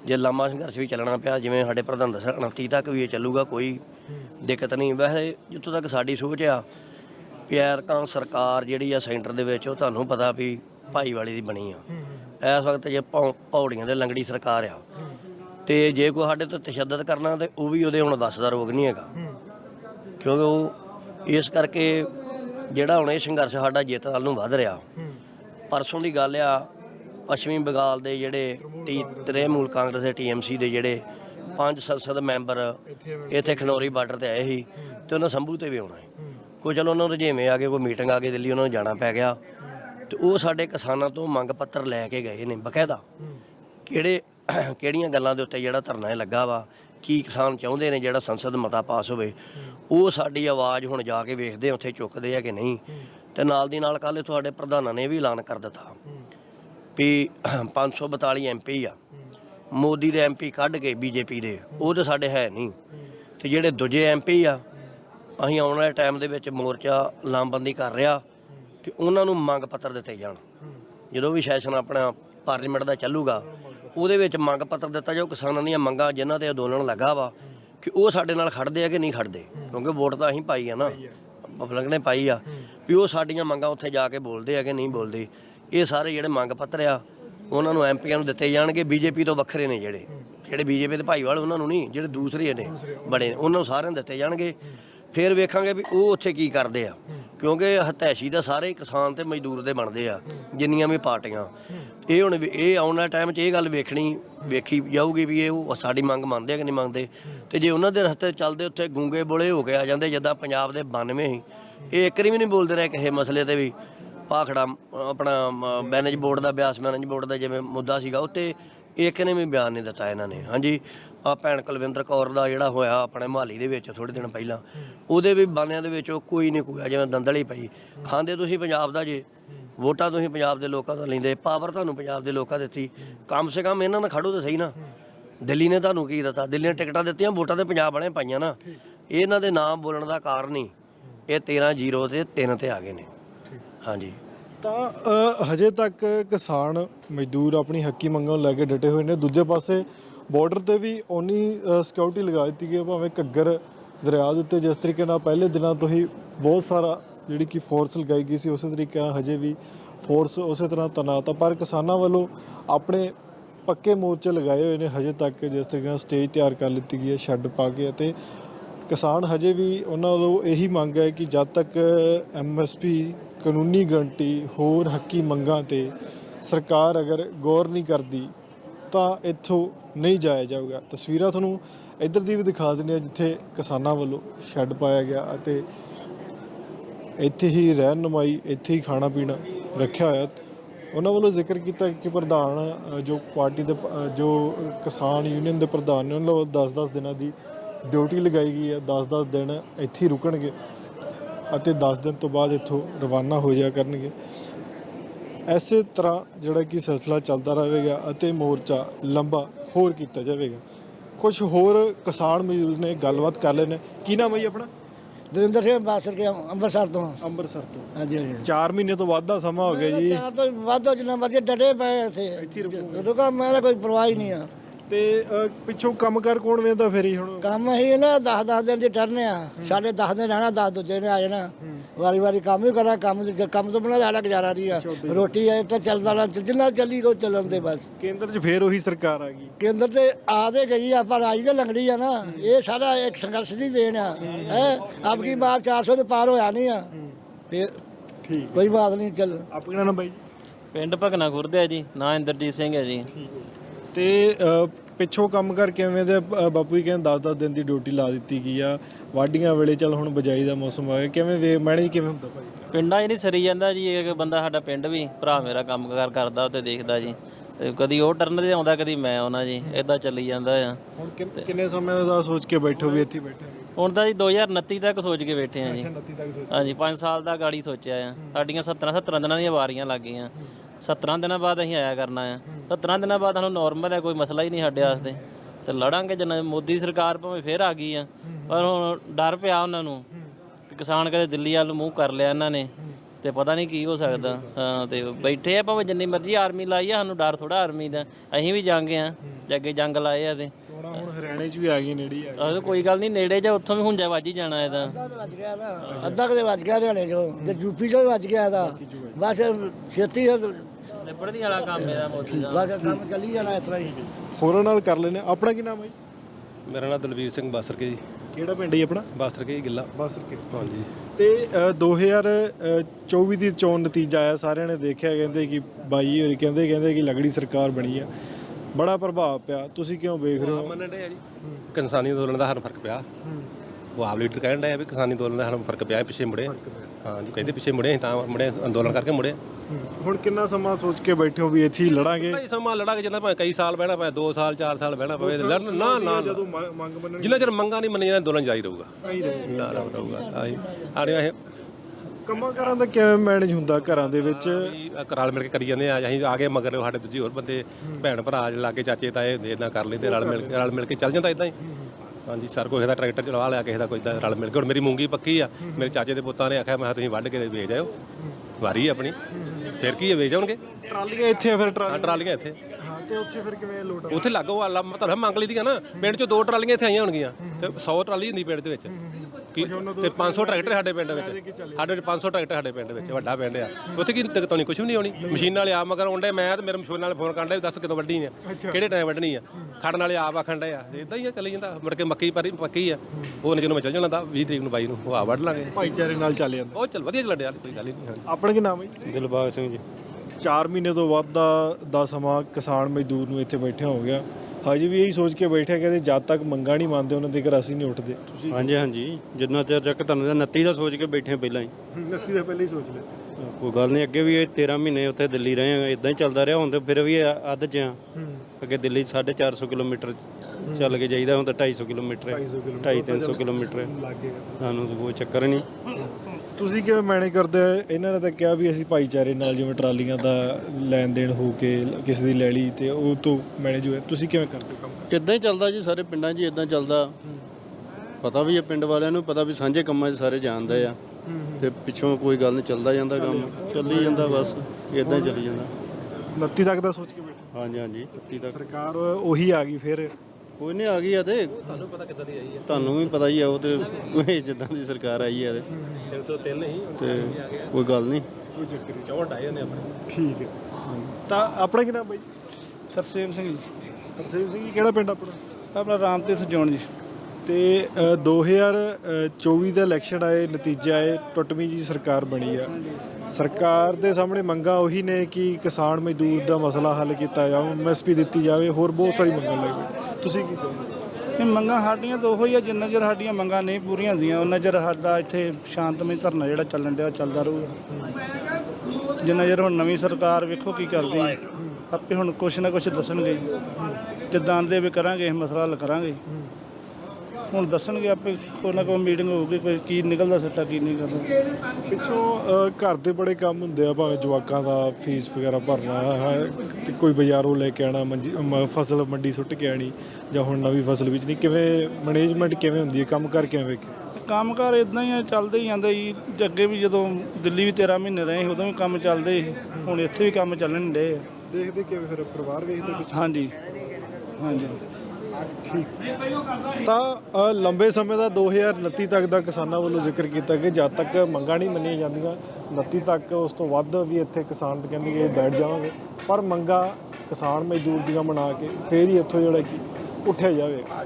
ਜੇ ਲੰਮਾ ਸੰਘਰਸ਼ ਵੀ ਚੱਲਣਾ ਪਿਆ, ਜਿਵੇਂ ਸਾਡੇ ਪ੍ਰਧਾਨ ਦੱਸਿਆ 29 ਤੱਕ ਵੀ ਇਹ ਚੱਲੂਗਾ, ਕੋਈ ਦਿੱਕਤ ਨਹੀਂ। ਵੈਸੇ ਜਿੱਥੋਂ ਤੱਕ ਸਾਡੀ ਸੋਚ ਆ ਵੀ ਐਰਕਾਂ ਸਰਕਾਰ ਜਿਹੜੀ ਆ ਸੈਂਟਰ ਦੇ ਵਿੱਚ, ਉਹ ਤੁਹਾਨੂੰ ਪਤਾ ਵੀ ਭਾਈਵਾਲੀ ਦੀ ਬਣੀ ਆ। ਇਸ ਵਕਤ ਜੇ ਭੌ- ਪੌੜੀਆਂ ਦੇ ਲੰਗੜੀ ਸਰਕਾਰ ਆ। ਤੇ ਜੇ ਕੋਈ ਸਾਡੇ ਤੋਂ ਤਸ਼ੱਦਦ ਕਰਨਾ ਤੇ ਉਹ ਵੀ ਉਹਦੇ ਹੁਣ ਦੱਸ ਦਾ ਰੋਗ ਨਹੀਂ ਹੈਗਾ। ਕਿਉਂਕਿ ਉਹ ਇਸ ਕਰਕੇ ਜਿਹੜਾ ਹੁਣ ਇਹ ਸੰਘਰਸ਼ ਸਾਡਾ ਜਿੱਤ ਵੱਲ ਨੂੰ ਵੱਧ ਰਿਹਾ। ਪਰਸੋਂ ਦੀ ਗੱਲ ਆ ਪੱਛਮੀ ਬੰਗਾਲ ਦੇ ਜਿਹੜੇ ਟੀ ਤ੍ਰਿਣਮੂਲ ਕਾਂਗਰਸ ਦੇ ਟੀਐਮਸੀ ਦੇ ਜਿਹੜੇ ਪੰਜ ਸੰਸਦ ਮੈਂਬਰ ਇੱਥੇ ਖਨੌਰੀ ਬਾਰਡਰ ਤੇ ਆਏ ਸੀ ਤੇ ਉਹਨਾਂ ਸੰਭੂ ਤੇ ਵੀ ਆਉਣਾ ਹੈ। ਕੋਈ ਚਲੋ ਉਹਨਾਂ ਨੂੰ ਰਜੇਵੇਂ ਆ ਗਏ, ਕੋਈ ਮੀਟਿੰਗ ਆ ਗਈ ਦਿੱਲੀ, ਉਹਨਾਂ ਨੂੰ ਜਾਣਾ ਪੈ ਗਿਆ। ਤੇ ਉਹ ਸਾਡੇ ਕਿਸਾਨਾਂ ਤੋਂ ਮੰਗ ਪੱਤਰ ਲੈ ਕੇ ਗਏ ਨੇ ਬਕਾਇਦਾ। ਕਿਹੜੇ ਕਿਹੜੀਆਂ ਗੱਲਾਂ ਦੇ ਉੱਤੇ ਜਿਹੜਾ ਧਰਨਾ ਇਹ ਲੱਗਾ ਵਾ, ਕੀ ਕਿਸਾਨ ਚਾਹੁੰਦੇ ਨੇ ਜਿਹੜਾ ਸੰਸਦ ਮਤਾ ਪਾਸ ਹੋਵੇ, ਉਹ ਸਾਡੀ ਆਵਾਜ਼ ਹੁਣ ਜਾ ਕੇ ਵੇਖਦੇ ਆ, ਉੱਥੇ ਚੁੱਕਦੇ ਆ ਕਿ ਨਹੀਂ। ਤੇ ਨਾਲ ਦੀ ਨਾਲ ਕੱਲ ਤੁਹਾਡੇ ਪ੍ਰਧਾਨਾਂ ਨੇ ਵੀ ਐਲਾਨ ਕਰ ਦਿੱਤਾ। ਵੀ 542 ਐਮਪੀ ਆ। ਮੋਦੀ ਦੇ ਐਮਪੀ ਕੱਢ ਕੇ ਬੀਜੇਪੀ ਦੇ। ਉਹ ਤਾਂ ਸਾਡੇ ਹੈ ਨਹੀਂ। ਤੇ ਜਿਹੜੇ ਦੂਜੇ ਐਮਪੀ ਆ, ਅਸੀਂ ਆਉਣ ਵਾਲੇ ਟਾਈਮ ਦੇ ਵਿੱਚ ਮੋਰਚਾ ਲਾਮਬੰਦੀ ਕਰ ਰਿਹਾ ਕਿ ਉਹਨਾਂ ਨੂੰ ਮੰਗ ਪੱਤਰ ਦਿੱਤੇ ਜਾਣ। ਜਦੋਂ ਵੀ ਸੈਸ਼ਨ ਆਪਣਾ ਪਾਰਲੀਮੈਂਟ ਦਾ ਚੱਲੂਗਾ, ਉਹਦੇ ਵਿੱਚ ਮੰਗ ਪੱਤਰ ਦਿੱਤਾ ਜਾਓ ਕਿਸਾਨਾਂ ਦੀਆਂ ਮੰਗਾਂ ਜਿਨ੍ਹਾਂ ਤੇ ਅੰਦੋਲਨ ਲੱਗਾ ਵਾ, ਕਿ ਉਹ ਸਾਡੇ ਨਾਲ ਖੜਦੇ ਆ ਕਿ ਨਹੀਂ ਖੜਦੇ। ਕਿਉਂਕਿ ਵੋਟ ਤਾਂ ਅਸੀਂ ਪਾਈ ਆ ਨਾ। ਪਬਲਿਕ ਨੇ ਪਾਈ ਆ। ਵੀ ਉਹ ਸਾਡੀਆਂ ਮੰਗਾਂ ਉੱਥੇ ਜਾ ਕੇ ਬੋਲਦੇ ਆ ਕਿ ਨਹੀਂ ਬੋਲਦੇ। ਇਹ ਸਾਰੇ ਜਿਹੜੇ ਮੰਗ ਪੱਤਰ ਆ, ਉਹਨਾਂ ਨੂੰ ਐਮਪੀਆਂ ਨੂੰ ਦਿੱਤੇ ਜਾਣਗੇ ਬੀਜੇਪੀ ਤੋਂ ਵੱਖਰੇ ਨੇ ਜਿਹੜੇ। ਜਿਹੜੇ ਬੀਜੇਪੀ ਦੇ ਭਾਈਵਾਲ ਉਹਨਾਂ ਨੂੰ ਨਹੀਂ, ਜਿਹੜੇ ਦੂਸਰੇ ਨੇ, ਬੜੇ ਨੇ, ਉਹਨਾਂ ਨੂੰ ਸਾਰਿਆਂ ਨੂੰ ਦਿੱਤੇ ਜਾਣਗੇ। ਫਿਰ ਵੇਖਾਂਗੇ ਵੀ ਉਹ ਉੱਥੇ ਕੀ ਕਰਦੇ ਆ। ਕਿਉਂਕਿ ਹਤੈਸ਼ੀ ਦਾ ਸਾਰੇ ਕਿਸਾਨ ਤੇ ਮਜ਼ਦੂਰ ਦੇ ਬਣਦੇ ਆ, ਜਿੰਨੀਆਂ ਵੀ ਪਾਰਟੀਆਂ। ਇਹ ਹੁਣ ਵੀ- ਇਹ ਆਉਣ ਵਾਲੇ ਟਾਈਮ 'ਚ ਇਹ ਗੱਲ ਵੇਖਣੀ, ਵੇਖੀ ਜਾਊਗੀ ਵੀ ਇਹ ਉਹ ਸਾਡੀ ਮੰਗ ਮੰਨਦੇ ਆ ਕਿ ਨਹੀਂ ਮੰਨਦੇ। ਤੇ ਜੇ ਉਹਨਾਂ ਦੇ ਰਸਤੇ ਚੱਲਦੇ ਉੱਥੇ ਗੂੰਗੇ ਬੋਲੇ ਹੋ ਕੇ ਆ ਜਾਂਦੇ ਜਿੱਦਾਂ ਪੰਜਾਬ ਦੇ 92 ਸੀ, ਇਹ ਇੱਕ ਵਾਰੀ ਵੀ ਨਹੀਂ ਬੋਲਦੇ ਰਹੇ ਕਿਸੇ ਮਸਲੇ ਤੇ ਵੀ। ਪਾਖੜਾ ਆਪਣਾ ਮੈਨੇਜ ਬੋਰਡ ਦਾ ਬਿਆਸ ਮੈਨੇਜ ਬੋਰਡ ਦਾ ਜਿਵੇਂ ਮੁੱਦਾ ਸੀਗਾ ਉੱਤੇ ਇੱਕ ਨੇ ਵੀ ਬਿਆਨ ਨਹੀਂ ਦਿੱਤਾ ਇਹਨਾਂ ਨੇ। ਹਾਂਜੀ ਆ ਭੈਣ ਕੁਲਵਿੰਦਰ ਕੌਰ ਦਾ ਜਿਹੜਾ ਹੋਇਆ ਆਪਣੇ ਮਹਾਲੀ ਦੇ ਵਿੱਚ ਥੋੜੇ ਦਿਨ ਪਹਿਲਾਂ ਉਹਦੇ ਵੀ ਬਾਨਿਆਂ ਦੇ ਵਿੱਚ ਉਹ ਕੋਈ ਨਹੀਂ ਕੋਈ ਜਿਵੇਂ ਦੰਦਲੀ ਪਈ। ਖਾਂਦੇ ਤੁਸੀਂ ਪੰਜਾਬ ਦਾ ਜੇ ਵੋਟਾਂ ਤੁਸੀਂ ਪੰਜਾਬ ਦੇ ਲੋਕਾਂ ਤੋਂ ਲੈਂਦੇ ਪਾਵਰ ਤੁਹਾਨੂੰ ਪੰਜਾਬ ਦੇ ਲੋਕਾਂ ਦਿੱਤੀ। ਕਮ ਸੇ ਕਮ ਇਹਨਾਂ ਨਾਲ ਖੜੋ ਤਾਂ ਸਹੀ ਨਾ। ਦਿੱਲੀ ਨੇ ਤੁਹਾਨੂੰ ਕੀ ਦਿੱਤਾ? ਦਿੱਲੀ ਨੇ ਟਿਕਟਾਂ ਦਿੱਤੀਆਂ ਵੋਟਾਂ ਤੇ ਪੰਜਾਬ ਵਾਲਿਆਂ ਪਾਈਆਂ ਨਾ। ਇਹਨਾਂ ਦੇ ਨਾਮ ਬੋਲਣ ਦਾ ਕਾਰਨ ਹੀ ਇਹ 13 0 ਤੇ 3 ਤੇ ਆ ਗਏ ਨੇ। ਹਾਂਜੀ।
ਤਾਂ ਅ, ਹਜੇ ਤੱਕ ਕਿਸਾਨ ਮਜ਼ਦੂਰ ਆਪਣੀ ਹੱਕੀ ਮੰਗਾਂ ਨੂੰ ਲੈ ਕੇ ਡਟੇ ਹੋਏ ਨੇ। ਦੂਜੇ ਪਾਸੇ ਬਾਰਡਰ ਤੇ ਵੀ ਓਨੀ ਸਿਕਿਉਰਿਟੀ ਲਗਾ ਦਿੱਤੀ ਗਈ ਹੈ, ਭਾਵੇਂ ਘੱਗਰ ਦਰਿਆ ਦੇ ਉੱਤੇ। ਜਿਸ ਤਰੀਕੇ ਨਾਲ ਪਹਿਲੇ ਦਿਨਾਂ ਤੋਂ ਹੀ ਬਹੁਤ ਸਾਰਾ ਜਿਹੜੀ ਕਿ ਫੋਰਸ ਲਗਾਈ ਗਈ ਸੀ ਉਸੇ ਤਰੀਕੇ ਨਾਲ ਹਜੇ ਵੀ ਫੋਰਸ ਉਸੇ ਤਰ੍ਹਾਂ ਤੈਨਾਤ ਆ ਪਰ ਕਿਸਾਨਾਂ ਵੱਲੋਂ ਆਪਣੇ ਪੱਕੇ ਮੋਰਚੇ ਲਗਾਏ ਹੋਏ ਨੇ ਹਜੇ ਤੱਕ। ਜਿਸ ਤਰੀਕੇ ਨਾਲ ਸਟੇਜ ਤਿਆਰ ਕਰ ਲਿੱਤੀ ਗਈ ਹੈ ਸ਼ੈੱਡ ਪਾ ਕੇ ਅਤੇ ਕਿਸਾਨ ਹਜੇ ਵੀ ਉਹਨਾਂ ਵੱਲੋਂ ਇਹੀ ਮੰਗ ਹੈ ਕਿ ਜਦ ਤੱਕ ਐਮਐਸਪੀ ਕਾਨੂੰਨੀ ਗਰੰਟੀ ਹੋਰ ਹੱਕੀ ਮੰਗਾਂ ਤੇ ਸਰਕਾਰ ਅਗਰ ਗੌਰ ਨਹੀਂ ਕਰਦੀ, ਤਾਂ ਇੱਥੋਂ ਨਹੀਂ ਜਾਇਆ ਜਾਊਗਾ। ਤਸਵੀਰਾਂ ਤੁਹਾਨੂੰ ਇੱਧਰ ਦੀ ਵੀ ਦਿਖਾ ਦਿੰਦੇ ਆ ਜਿੱਥੇ ਕਿਸਾਨਾਂ ਵੱਲੋਂ ਸ਼ੈੱਡ ਪਾਇਆ ਗਿਆ ਅਤੇ ਇੱਥੇ ਹੀ ਰਹਿਣ ਨਮਾਈ, ਇੱਥੇ ਹੀ ਖਾਣਾ ਪੀਣਾ ਰੱਖਿਆ ਹੋਇਆ। ਉਹਨਾਂ ਵੱਲੋਂ ਜ਼ਿਕਰ ਕੀਤਾ ਕਿ ਪ੍ਰਧਾਨ ਜੋ ਪਾਰਟੀ ਦੇ ਜੋ ਕਿਸਾਨ ਯੂਨੀਅਨ ਦੇ ਪ੍ਰਧਾਨ ਨੇ, ਉਹਨਾਂ ਵੱਲੋਂ 10-10 ਦਿਨਾਂ ਦੀ ਡਿਊਟੀ ਲਗਾਈ ਗਈ ਹੈ। 10-10 ਦਿਨ ਇੱਥੇ ਹੀ ਰੁਕਣਗੇ। ਅਤੇ 10 ਦਿਨ ਤੋਂ ਬਾਅਦ ਇੱਥੋਂ ਰਵਾਨਾ ਹੋ ਜਾਇਆ ਕਰਨਗੇ। ਐਸੇ ਤਰ੍ਹਾਂ ਜਿਹੜਾ ਕਿ ਸਿਲਸਿਲਾ ਚੱਲਦਾ ਰਹੇਗਾ ਅਤੇ ਮੋਰਚਾ ਲੰਬਾ ਹੋਰ ਕੀਤਾ ਜਾਵੇਗਾ। ਕੁਝ ਹੋਰ ਕਿਸਾਨ ਮਜ਼ਦੂਰ ਨੇ ਗੱਲਬਾਤ ਕਰ ਲੈਣੇ ਕੀ ਨਾਮ ਹੈ ਜੀ ਆਪਣਾ?
ਦਰਿੰਦਰ ਸਿੰਘ ਬਾਸਰ ਕੇ ਅੰਮ੍ਰਿਤਸਰ ਤੋਂ।
ਅੰਮ੍ਰਿਤਸਰ ਤੋਂ।
ਹਾਂਜੀ ਹਾਂਜੀ।
4 ਮਹੀਨੇ ਤੋਂ ਵੱਧ ਦਾ ਸਮਾਂ ਹੋ ਗਿਆ ਜੀ।
ਚਾਰ ਤੋਂ ਵਾਧੋ ਜਿੰਨਾ ਮਰਜ਼ੀ ਡਟੇ ਪਏ ਇੱਥੇ। ਰੁਕਾ ਮੇਰਾ ਕੋਈ ਪਰਵਾਹ ਹੀ ਨਹੀਂ ਆ।
ਤੇ ਅ, ਪਿੱਛੋਂ ਕੰਮ ਕਰ ਕੌਣ ਵੇਂਦਾ ਫੇਰੀ ਹੁਣ?
ਕੰਮ ਹੀ ਨਾ 10 10 ਦਿਨ ਦੀ ਟਰਨੇ ਆ। ਸਾਡੇ 10 ਦਿਨ ਰਹਿਣਾ 10 ਦੂਜੇ ਨੇ ਆ ਜਾਣਾ। ਵਾਰੀ ਵਾਰੀ ਕੰਮ ਹੀ ਕਰਾਂ ਕੰਮ ਦੇ ਕੰਮ ਤੋਂ ਬਿਨਾਂ ਸਾਡਾ ਗੁਜ਼ਾਰਾ ਨਹੀਂ ਆ। ਰੋਟੀ ਐ ਤਾਂ ਚੱਲਦਾ ਨਾ ਜਿੰਨਾ ਚੱਲੀ ਕੋ ਚੱਲਣ ਦੇ ਬਸ।
ਕੇਂਦਰ 'ਚ ਫੇਰ ਉਹੀ ਸਰਕਾਰ ਆ ਗਈ।
ਕੇਂਦਰ ਤੇ ਆ ਤੇ ਗਈ ਆ ਪਰ ਆਈ ਤੇ ਲੰਗੜੀ ਆ ਨਾ। ਇਹ ਸਾਰਾ ਇੱਕ ਸੰਘਰਸ਼ ਦੀ ਦੇਣ ਆ। ਹੈ। ਆਪ ਕੀ ਬਾਰ 400 ਦੇ ਪਾਰ ਹੋਇਆ ਨਹੀਂ ਆ। ਫਿਰ
ਠੀਕ
ਕੋਈ ਬਾਤ ਨਹੀਂ ਚੱਲ।
ਆਪਣਾ ਨਾਮ ਬਾਈ
ਪਿੰਡ ਭਗਨਾ ਖੁਰਦੇ ਆ ਜੀ ਨਾਂ ਇੰਦਰਜੀਤ ਸਿੰਘ ਹੈ ਜੀ।
ਤੇ ਪਿੱਛੋਂ ਕੰਮ ਕਰ ਕਿਵੇਂ ਦੇ ਬਾਪੂ ਜੀ ਕਹਿੰਦੇ 10-10 ਦਿਨ ਦੀ ਡਿਊਟੀ ਲਾ ਦਿੱਤੀ ਗਈ ਆ। ਵਾਢੀਆਂ ਵੇਲੇ ਚੱਲ ਹੁਣ ਬਜਾਈ ਦਾ ਮੌਸਮ ਆ ਗਿਆ। ਕਿਵੇਂ ਵੇ ਮੈਨੇਜ ਕਿਵੇਂ ਹੁੰਦਾ ਭਾਈ?
ਪਿੰਡਾਂ 'ਚ ਨਹੀਂ ਸਰੀ ਜਾਂਦਾ ਜੀ ਇੱਕ ਬੰਦਾ ਸਾਡਾ ਪਿੰਡ ਵੀ ਭਰਾ ਮੇਰਾ ਕੰਮ ਕਾਰ ਕਰਦਾ ਤੇ ਦੇਖਦਾ ਜੀ। ਤੇ ਕਦੀ ਉਹ ਟਰਨ ਤੇ ਆਉਂਦਾ ਕਦੀ ਮੈਂ ਆਉਣਾ ਜੀ ਇਦਾਂ ਚੱਲੀ ਜਾਂਦਾ ਆ।
ਹੁਣ ਕਿੰਨ- ਕਿੰਨੇ ਸਮੇਂ ਦਾ ਸੋਚ ਕੇ ਬੈਠੋ ਵੀ ਇੱਥੇ ਹੀ ਬੈਠੇ
ਹੁਣ ਤਾਂ ਜੀ 2029 ਤੱਕ ਸੋਚ ਕੇ ਬੈਠੇ ਆ ਜੀ।
29 ਤੱਕ ਸੋਚ
ਹਾਂਜੀ 5 ਸਾਲ ਦਾ ਗਾੜੀ ਸੋਚਿਆ ਆ। ਸਾਡੀਆਂ 17 17 ਦਿਨਾਂ ਦੀਆਂ ਵਾਰੀਆਂ ਲੱਗ ਗਈਆਂ। 17 ਦਿਨਾਂ ਬਾਅਦ ਅਸੀਂ ਆਇਆ ਕਰਨਾ ਆ। 17 ਦਿਨਾਂ ਬਾਅਦ ਸਾਨੂੰ ਨਾਰਮਲ ਹੈ ਕੋਈ ਮਸਲਾ ਹੀ ਨਹੀਂ ਸਾਡੇ ਵਾਸਤੇ। ਤੇ ਲੜਾਂਗੇ ਜਨ ਮੋਦੀ ਸਰਕਾਰ ਭਾਵੇਂ ਫੇਰ ਆ ਗਈ ਆ ਪਰ ਹੁਣ ਡਰ ਪਿਆ ਉਹਨਾਂ ਨੂੰ ਕਿ ਕਿਸਾਨ ਕਦੇ ਦਿੱਲੀ ਵੱਲ ਮੂੰਹ ਕਰ ਲਿਆ ਇਹਨਾਂ ਨੇ ਤੇ ਪਤਾ ਨਹੀਂ ਕੀ ਹੋ ਸਕਦਾ। ਹਾਂ ਤੇ ਬੈਠੇ ਆ ਭਾਵੇਂ ਜਿੰਨੀ ਮਰਜ਼ੀ ਆਰਮੀ ਲਾਈ ਆ ਸਾਨੂੰ ਡਰ ਥੋੜਾ ਆਰਮੀ ਦਾ। ਅਸੀਂ ਵੀ ਜੰਗ ਆ ਅੱਗੇ ਜੰਗ ਲਾਏ ਆ ਤੇ।
ਹੁਣ ਹਰਿਆਣੇ 'ਚ ਵੀ ਆ ਗਈ ਨੇੜੀ ਆ
ਆਹ ਕੋਈ ਗੱਲ ਨਹੀਂ ਨੇੜੇ ਜਾ ਉੱਥੋਂ ਵੀ ਹੁੰਜਾ ਵੱਜ ਹੀ ਜਾਣਾ ਇਹਦਾ।
ਅੱਧਾ ਕਦੇ ਵੱਜ ਗਿਆ ਹਰਿਆਣੇ ਚੋਂ। ਤੇ ਯੂਪੀ ਚੋਂ ਵੀ ਵੱਜ ਗਿਆ ਇਹਦਾ। ਬਸ ਛੇਤੀ
ਨਿਬੜਦੀ ਵਾਲਾ ਕੰਮ ਇਹਦਾ ਮੋਦੀ ਦਾ।
ਬਸ ਕੰਮ ਚੱਲੀ ਜਾਣਾ ਇਸ ਤਰ੍ਹਾਂ ਹੀ।
ਹੋਰਾਂ ਨਾਲ ਕਰ ਲੈਨੇ ਆਪਣਾ ਕੀ ਨਾਮ ਹੈ ਜੀ?
ਮੇਰਾ ਨਾਮ ਦਲਵੀਰ ਸਿੰਘ ਬਾਸਰਕੇ ਜੀ।
ਕਿਹੜਾ ਪਿੰਡ ਹੈ ਆਪਣਾ?
ਬਾਸਰਕੇ ਗਿੱਲਾ।
ਬਸ ਕੇ
ਹਾਂਜੀ।
ਤੇ ਅ, 2024 ਦੀ ਚੋਣ ਨਤੀਜਾ ਆਇਆ। ਸਾਰਿਆਂ ਨੇ ਦੇਖਿਆ ਕਹਿੰਦੇ ਕਿ ਬਾਈ ਹੋਰੀ ਕਹਿੰਦੇ ਕਹਿੰਦੇ ਕਿ ਲਗੜੀ ਸਰਕਾਰ ਬਣੀ ਆ। ਬੜਾ ਪ੍ਰਭਾਵ ਪਿਆ। ਤੁਸੀਂ ਕਿਉਂ ਵੇਖ ਰਹੇ ਹੋ?
ਮੰਨਣ ਦੇ ਆ ਜੀ। ਕਿਸਾਨੀ ਅੰਦੋਲਨ ਦਾ ਸਾਨੂੰ ਫ਼ਰਕ ਪਿਆ। ਉਹ ਆਪ ਲੀਡਰ ਕਹਿਣ ਡਿਆ ਵੀ ਕਿਸਾਨੀ ਅੰਦੋਲਨ ਦਾ ਸਾਨੂੰ ਫ਼ਰਕ ਪਿਆ ਪਿੱਛੇ ਮੁੜੇ ਹਾਂ ਜੀ ਕਹਿੰਦੇ ਪਿੱਛੇ ਮੁੜੇ ਅਸੀਂ ਤਾਂ ਮੁੜੇ ਅੰਦੋਲਨ ਕਰਕੇ ਮੁੜੇ
ਹੁਣ ਕਿੰਨਾ ਸਮਾਂ ਸੋਚ ਕੇ ਬੈਠੇ ਹੋ ਵੀ ਇੱਥੇ ਹੀ ਲੜਾਂਗੇ?
ਕਈ ਸਮਾਂ ਲੜਾਂਗੇ ਜਿੰਨਾ ਭਾਵੇਂ ਕਈ ਸਾਲ ਬਹਿਣਾ ਭਾਵੇਂ 2 ਸਾਲ 4 ਸਾਲ ਬਹਿਣਾ ਪਵੇ ਲੜਨ ਨਾ ਨਾ
ਜਦੋਂ ਮੰਗ ਮੰਨਣ
ਜਿੰਨਾ ਚਿਰ ਮੰਗਾਂ ਨਹੀਂ ਮੰਨੀਆਂ ਅੰਦੋਲਨ ਜਾਰੀ ਰਹੂਗਾ। ਰਹੂਗਾ। ਆਹੀ ਆੜਿਆ ਇਹ
ਕੰਮਾਂ ਕਾਰਾਂ ਦਾ ਕਿਵੇਂ ਮੈਨੇਜ ਹੁੰਦਾ ਘਰਾਂ ਦੇ ਵਿੱਚ?
ਰਲ ਮਿਲ ਕੇ ਕਰੀ ਜਾਂਦੇ ਆ ਅਸੀਂ ਆ ਗਏ ਮਗਰ ਸਾਡੇ ਦੂਜੀ ਹੋਰ ਬੰਦੇ ਭੈਣ ਭਰਾ ਲਾਗੇ ਚਾਚੇ ਤਾਏ ਹੁੰਦੇ ਇਦਾਂ ਕਰ ਲੈਂਦੇ ਰਲ ਮਿਲ ਕੇ ਰਲ ਮਿਲ ਕੇ ਚੱਲ ਜਾਂਦਾ ਇਦਾਂ ਹੀ। ਹਾਂਜੀ ਸਰ ਕੋਈ ਦਾ ਟਰੈਕਟਰ ਚਲਵਾ ਲਿਆ ਕਿਸੇ ਦਾ ਕੋਈ ਰਲ ਮਿਲ ਕੇ ਹੁਣ ਮੇਰੀ ਮੂੰਗੀ ਪੱਕੀ ਆ ਮੇਰੇ ਚਾਚੇ ਦੇ ਪੁੱਤਾਂ ਨੇ ਆਖਿਆ ਮੈਂ ਤੁਸੀਂ ਵੱਢ ਕੇ ਵੇਚ ਆਇਓ। ਵਾਰੀ ਆਪਣੀ। ਫਿਰ ਕੀ ਹੈ ਵੇਚ ਆਉਣਗੇ?
ਟਰਾਲੀਆਂ ਇੱਥੇ ਆ ਫਿਰ ਟਰਾਲੀ
ਆਹ ਟਰਾਲੀਆਂ ਇੱਥੇ।
ਹਾਂ ਤੇ ਉੱਥੇ ਫਿਰ ਕਿਵੇਂ ਲੋਟ
ਉੱਥੇ ਲੱਗੋ ਆਲਾ ਮਤਲਬ ਮੰਗ ਲਈ ਦੀਆਂ ਨਾ। ਪਿੰਡ 'ਚ ਦੋ ਟਰਾਲੀਆਂ ਇੱਥੇ ਆਈਆਂ ਹੋਣਗੀਆਂ। ਤੇ 100 ਟਰਾਲੀ ਹੁੰਦੀ ਪਿੰਡ ਦੇ ਵਿੱਚ। ਤੇ 500 ਟਰੈਕਟਰ ਸਾਡੇ ਪਿੰਡ ਵਿੱਚ। ਸਾਡੇ 500 ਟਰੈਕਟਰ ਸਾਡੇ ਪਿੰਡ ਵਿੱਚ ਵੱਡਾ ਪਿੰਡ ਆ। ਉੱਥੇ ਕੀ ਦਿੱਕਤ ਨਹੀਂ ਕੁਝ ਵੀ ਨਹੀਂ ਆਉਣੀ। ਮਸ਼ੀਨ ਵਾਲੇ ਆ ਮਗਰ ਆਉਂਦੇ ਮੈਂ ਤੇ ਮੇਰੇ ਮਸ਼ੀਨ ਵਾਲੇ ਫੋਨ ਕਰਦੇ ਦੱਸ ਕਿਦੋਂ ਵੱਢਣੀ ਆ ਕਿਹੜੇ ਟਾਈਮ ਵੱਢਣੀ ਆ? ਖੜਨ ਵਾਲੇ ਆਪ ਆਖਣ ਡਏ ਆ ਇਦਾਂ ਹੀ ਆ ਚੱਲੀ ਜਾਂਦਾ। ਮੁੜ ਕੇ ਮੱਕੀ ਪਰੀ ਪੱਕੀ ਆ। ਉਹ ਜਦੋਂ ਮੈਂ ਚੱਲ ਜਾਣਾ ਦਾ 20 ਤਰੀਕ ਨੂੰ ਬਾਈ ਨੂੰ ਉਹ ਆ ਵੱਢ ਲਾਂਗੇ।
ਭਾਈਚਾਰੇ ਨਾਲ ਚੱਲ ਜਾਂਦਾ।
ਉਹ ਚੱਲ ਵਧੀਆ ਚੱਲਣ ਡਿਆ ਕੋਈ ਗੱਲ ਹੀ ਨਹੀਂ
ਆਪਣਾ ਕੀ ਨਾਮ ਹੈ ਜੀ?
ਦਿਲਬਾਗ ਸਿੰਘ ਜੀ।
4 ਮਹੀਨੇ ਤੋਂ ਵੱਧ ਦਾ ਦਾ ਸਮਾਂ ਕਿਸਾਨ ਮਜ਼ਦੂਰ ਨੂੰ ਇੱਥੇ ਬੈਠੇ ਹੋ ਗਿਆ। ਹਜੇ ਵੀ ਇਹੀ ਸੋਚ ਕੇ ਬੈਠੇ ਕਹਿੰਦੇ ਜਦ ਤੱਕ ਮੰਗਾ ਨਹੀਂ ਮੰਨਦੇ ਉਹਨਾਂ ਦੇ ਘਰ ਅਸੀਂ ਨਹੀਂ ਉੱਠਦੇ।
ਹਾਂਜੀ ਹਾਂਜੀ। ਜਿੰਨਾ ਚਿਰ ਤੱਕ ਤੁਹਾਨੂੰ 29 ਦਾ ਸੋਚ ਕੇ ਬੈਠੇ ਹਾਂ ਪਹਿਲਾਂ ਹੀ।
29 ਦਾ ਪਹਿਲਾਂ ਹੀ ਸੋਚ ਲਿਆ।
ਕੋਈ ਗੱਲ ਨਹੀਂ ਅੱਗੇ ਵੀ ਇਹ 13 ਮਹੀਨੇ ਉੱਥੇ ਦਿੱਲੀ ਰਹੇ ਹਾਂ ਇਦਾਂ ਹੀ ਚੱਲਦਾ ਰਿਹਾ ਹੁਣ ਤੇ ਫਿਰ ਵੀ ਅੱਧ ਚ ਆ। ਅੱਗੇ ਦਿੱਲੀ 450 ਕਿਲੋਮੀਟਰ ਚੱਲ ਕੇ ਜਾਈਦਾ ਹੁਣ ਤਾਂ 250 ਕਿਲੋਮੀਟਰ ਹੈ 250 300 ਕਿਲੋਮੀਟਰ ਸਾਨੂੰ ਕੋਈ ਚੱਕਰ ਨਹੀਂ।
ਤੁਸੀਂ ਕਿਵੇਂ ਮੈਨੇਜ ਕਰਦੇ ਹੋ? ਇਹਨਾਂ ਨੇ ਤਾਂ ਕਿਹਾ ਵੀ ਅਸੀਂ ਭਾਈਚਾਰੇ ਨਾਲ ਜਿਵੇਂ ਟਰਾਲੀਆਂ ਦਾ ਲੈਣ ਦੇਣ ਹੋ ਕੇ ਕਿਸੇ ਦੀ ਲੈ ਲਈ ਤੇ ਉਹ ਤੋਂ ਮੈਨੇਜ ਹੋਇਆ। ਤੁਸੀਂ ਕਿਵੇਂ ਕਰਦੇ ਹੋ ਕੰਮ?
ਇਦਾਂ ਹੀ ਚੱਲਦਾ ਜੀ ਸਾਰੇ ਪਿੰਡਾਂ 'ਚ ਇਦਾਂ ਚੱਲਦਾ। ਪਤਾ ਵੀ ਹੈ ਪਿੰਡ ਵਾਲਿਆਂ ਨੂੰ ਪਤਾ ਵੀ ਸਾਂਝੇ ਕੰਮਾਂ 'ਚ ਸਾਰੇ ਜਾਣਦੇ ਆ। ਤੇ ਪਿੱਛੋਂ ਕੋਈ ਗੱਲ ਨਹੀਂ ਚੱਲਦਾ ਜਾਂਦਾ ਕੰਮ। ਚੱਲੀ ਜਾਂਦਾ ਬਸ ਇਦਾਂ ਹੀ ਚੱਲੀ ਜਾਂਦਾ।
29 ਤੱਕ ਦਾ ਸੋਚ ਕੇ ਬੈਠੇ
ਹਾਂਜੀ ਹਾਂਜੀ 31 ਤੱਕ।
ਸਰਕਾਰ ਉਹੀ ਆ ਗਈ ਫਿਰ।
ਕੋਈ ਨਹੀਂ ਆ ਗਈ ਆ ਤੇ। ਤੁਹਾਨੂੰ ਪਤਾ ਕਿੱਦਾਂ ਦੀ ਆਈ ਆ? ਤੁਹਾਨੂੰ ਵੀ ਪਤਾ ਹੀ ਆ ਉਹ ਤੇ ਇਹ ਜਿੱਦਾਂ ਦੀ ਸਰਕਾਰ ਆਈ ਆ ਤੇ।
303 ਹੀ
ਤੇ ਕੋਈ ਗੱਲ ਨਹੀਂ
ਕੋਈ ਚੱਕਰ ਨਹੀਂ
64 ਆਏ ਨੇ ਆਪਣੇ।
ਠੀਕ ਹੈ। ਤਾਂ ਆਪਣਾ ਕੀ ਨਾਮ ਬਾਈ?
ਤਰਸੇਮ ਸਿੰਘ ਜੀ।
ਸਰਸੇਵ ਸਿੰਘ ਜੀ ਕਿਹੜਾ ਪਿੰਡ ਆਪਣਾ?
ਆਪਣਾ ਰਾਮਤੀਰਥ ਜੋਨ ਜੀ।
ਤੇ ਅ, 2024 ਦੇ ਇਲੈਕਸ਼ਨ ਆਏ ਨਤੀਜੇ ਆਏ ਟੁੱਟਵੀਂ ਜੀ ਸਰਕਾਰ ਬਣੀ ਆ। ਸਰਕਾਰ ਦੇ ਸਾਹਮਣੇ ਮੰਗਾਂ ਉਹੀ ਨੇ ਕਿ ਕਿਸਾਨ ਮਜ਼ਦੂਰ ਦਾ ਮਸਲਾ ਹੱਲ ਕੀਤਾ ਜਾਵੇ ਐਮਐਸਪੀ ਦਿੱਤੀ ਜਾਵੇ ਹੋਰ ਬਹੁਤ ਸਾਰੀ ਮੰਗਾਂ ਲੱਗ ਤੁਸੀਂ ਕੀ ਕਹੋਗੇ?
ਇਹ ਮੰਗਾਂ ਸਾਡੀਆਂ ਤਾਂ ਉਹੋ ਹੀ ਆ, ਜਿੰਨਾ ਚਿਰ ਸਾਡੀਆਂ ਮੰਗਾਂ ਨਹੀਂ ਪੂਰੀਆਂ ਹੁੰਦੀਆਂ ਉਹਨਾਂ ਚਿਰ ਸਾਡਾ ਇੱਥੇ ਸ਼ਾਂਤਮਈ ਧਰਨਾ ਜਿਹੜਾ ਚੱਲਣ ਡਿਆ, ਉਹ ਚੱਲਦਾ ਰਹੂਗਾ। ਜਿੰਨਾ ਚਿਰ ਹੁਣ ਨਵੀਂ ਸਰਕਾਰ ਵੇਖੋ ਕੀ ਕਰਦੀ ਹੈ, ਆਪੇ ਹੁਣ ਕੁਛ ਨਾ ਕੁਛ ਦੱਸਣਗੇ ਜਿੱਦਾਂ ਦੇ ਵੀ ਕਰਾਂਗੇ ਮਸਲਾ ਹੱਲ ਕਰਾਂਗੇ। ਹੁਣ ਦੱਸਣਗੇ ਆਪੇ ਕੋਈ ਨਾ ਕੋਈ ਮੀਟਿੰਗ ਹੋਊਗੀ ਕੋਈ ਕੀ ਨਿਕਲਦਾ ਸਿੱਟਾ ਕੀ ਨਹੀਂ ਕਰਦਾ।
ਪਿੱਛੋਂ ਅ, ਘਰ ਦੇ ਬੜੇ ਕੰਮ ਹੁੰਦੇ ਆ ਭਾਵੇਂ ਜਵਾਕਾਂ ਦਾ ਫੀਸ ਵਗੈਰਾ ਭਰਨਾ ਹੈ ਤੇ ਕੋਈ ਬਾਜ਼ਾਰੋਂ ਲੈ ਕੇ ਆਣਾ ਮੰਜੀ ਮ- ਫਸਲ ਮੰਡੀ ਸੁੱਟ ਕੇ ਆਣੀ ਜਾਂ ਹੁਣ ਨਵੀਂ ਫਸਲ ਵਿੱਚ ਨਹੀਂ ਕਿਵੇਂ ਮੈਨੇਜਮੈਂਟ ਕਿਵੇਂ ਹੁੰਦੀ ਹੈ? ਕੰਮ ਕਰ ਕਿਵੇਂ
ਕੰਮਕਾਰ ਇਦਾਂ ਹੀ ਆ ਚੱਲਦੇ ਹੀ ਜਾਂਦੇ ਜੀ। ਤੇ ਅੱਗੇ ਵੀ ਜਦੋਂ ਦਿੱਲੀ ਵੀ 13 ਮਹੀਨੇ ਰਹੇ ਸੀ, ਉਦੋਂ ਵੀ ਕੰਮ ਚੱਲਦੇ ਸੀ। ਹੁਣ ਇੱਥੇ ਵੀ ਕੰਮ ਚੱਲਣ ਡੇ
ਦੇਖਦੇ ਕਿਵੇਂ ਫਿਰ ਪਰਿਵਾਰ ਵੇਖਦੇ ਕੁਛ?
ਹਾਂਜੀ। ਠੀਕ
ਤਾਂ ਲੰਬੇ ਸਮੇਂ ਦਾ 2029 ਤੱਕ ਦਾ ਕਿਸਾਨਾਂ ਵੱਲੋਂ ਜ਼ਿਕਰ ਕੀਤਾ ਕਿ ਜਦ ਤੱਕ ਮੰਗਾਂ ਨਹੀਂ ਮੰਨੀਆਂ ਜਾਂਦੀਆਂ 29 ਤੱਕ ਉਸ ਤੋਂ ਵੱਧ ਵੀ ਇੱਥੇ ਕਿਸਾਨ ਕਹਿੰਦੇ ਕਿ ਬੈਠ ਜਾਵਾਂਗੇ। ਪਰ ਮੰਗਾਂ ਕਿਸਾਨ ਮਜ਼ਦੂਰ ਦੀਆਂ ਬਣਾ ਕੇ ਫੇਰ ਹੀ ਇੱਥੋਂ ਜਿਹੜਾ ਕਿ ਉੱਠਿਆ ਜਾਵੇਗਾ।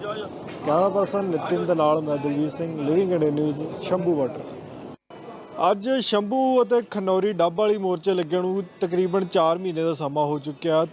ਕੈਮਰਾ ਪਰਸਨ ਨਿਤਿਨ ਦੇ ਨਾਲ ਮੈਂ Daljeet Singh living India News Shambhu water ਅੱਜ ਸ਼ੰਭੂ ਅਤੇ ਖਨੌਰੀ ਡੱਬ ਵਾਲੀ ਮੋਰਚੇ ਲੱਗਣ ਨੂੰ ਤਕਰੀਬਨ 4 ਮਹੀਨੇ ਦਾ ਸਮਾਂ ਹੋ ਚੁੱਕਿਆ।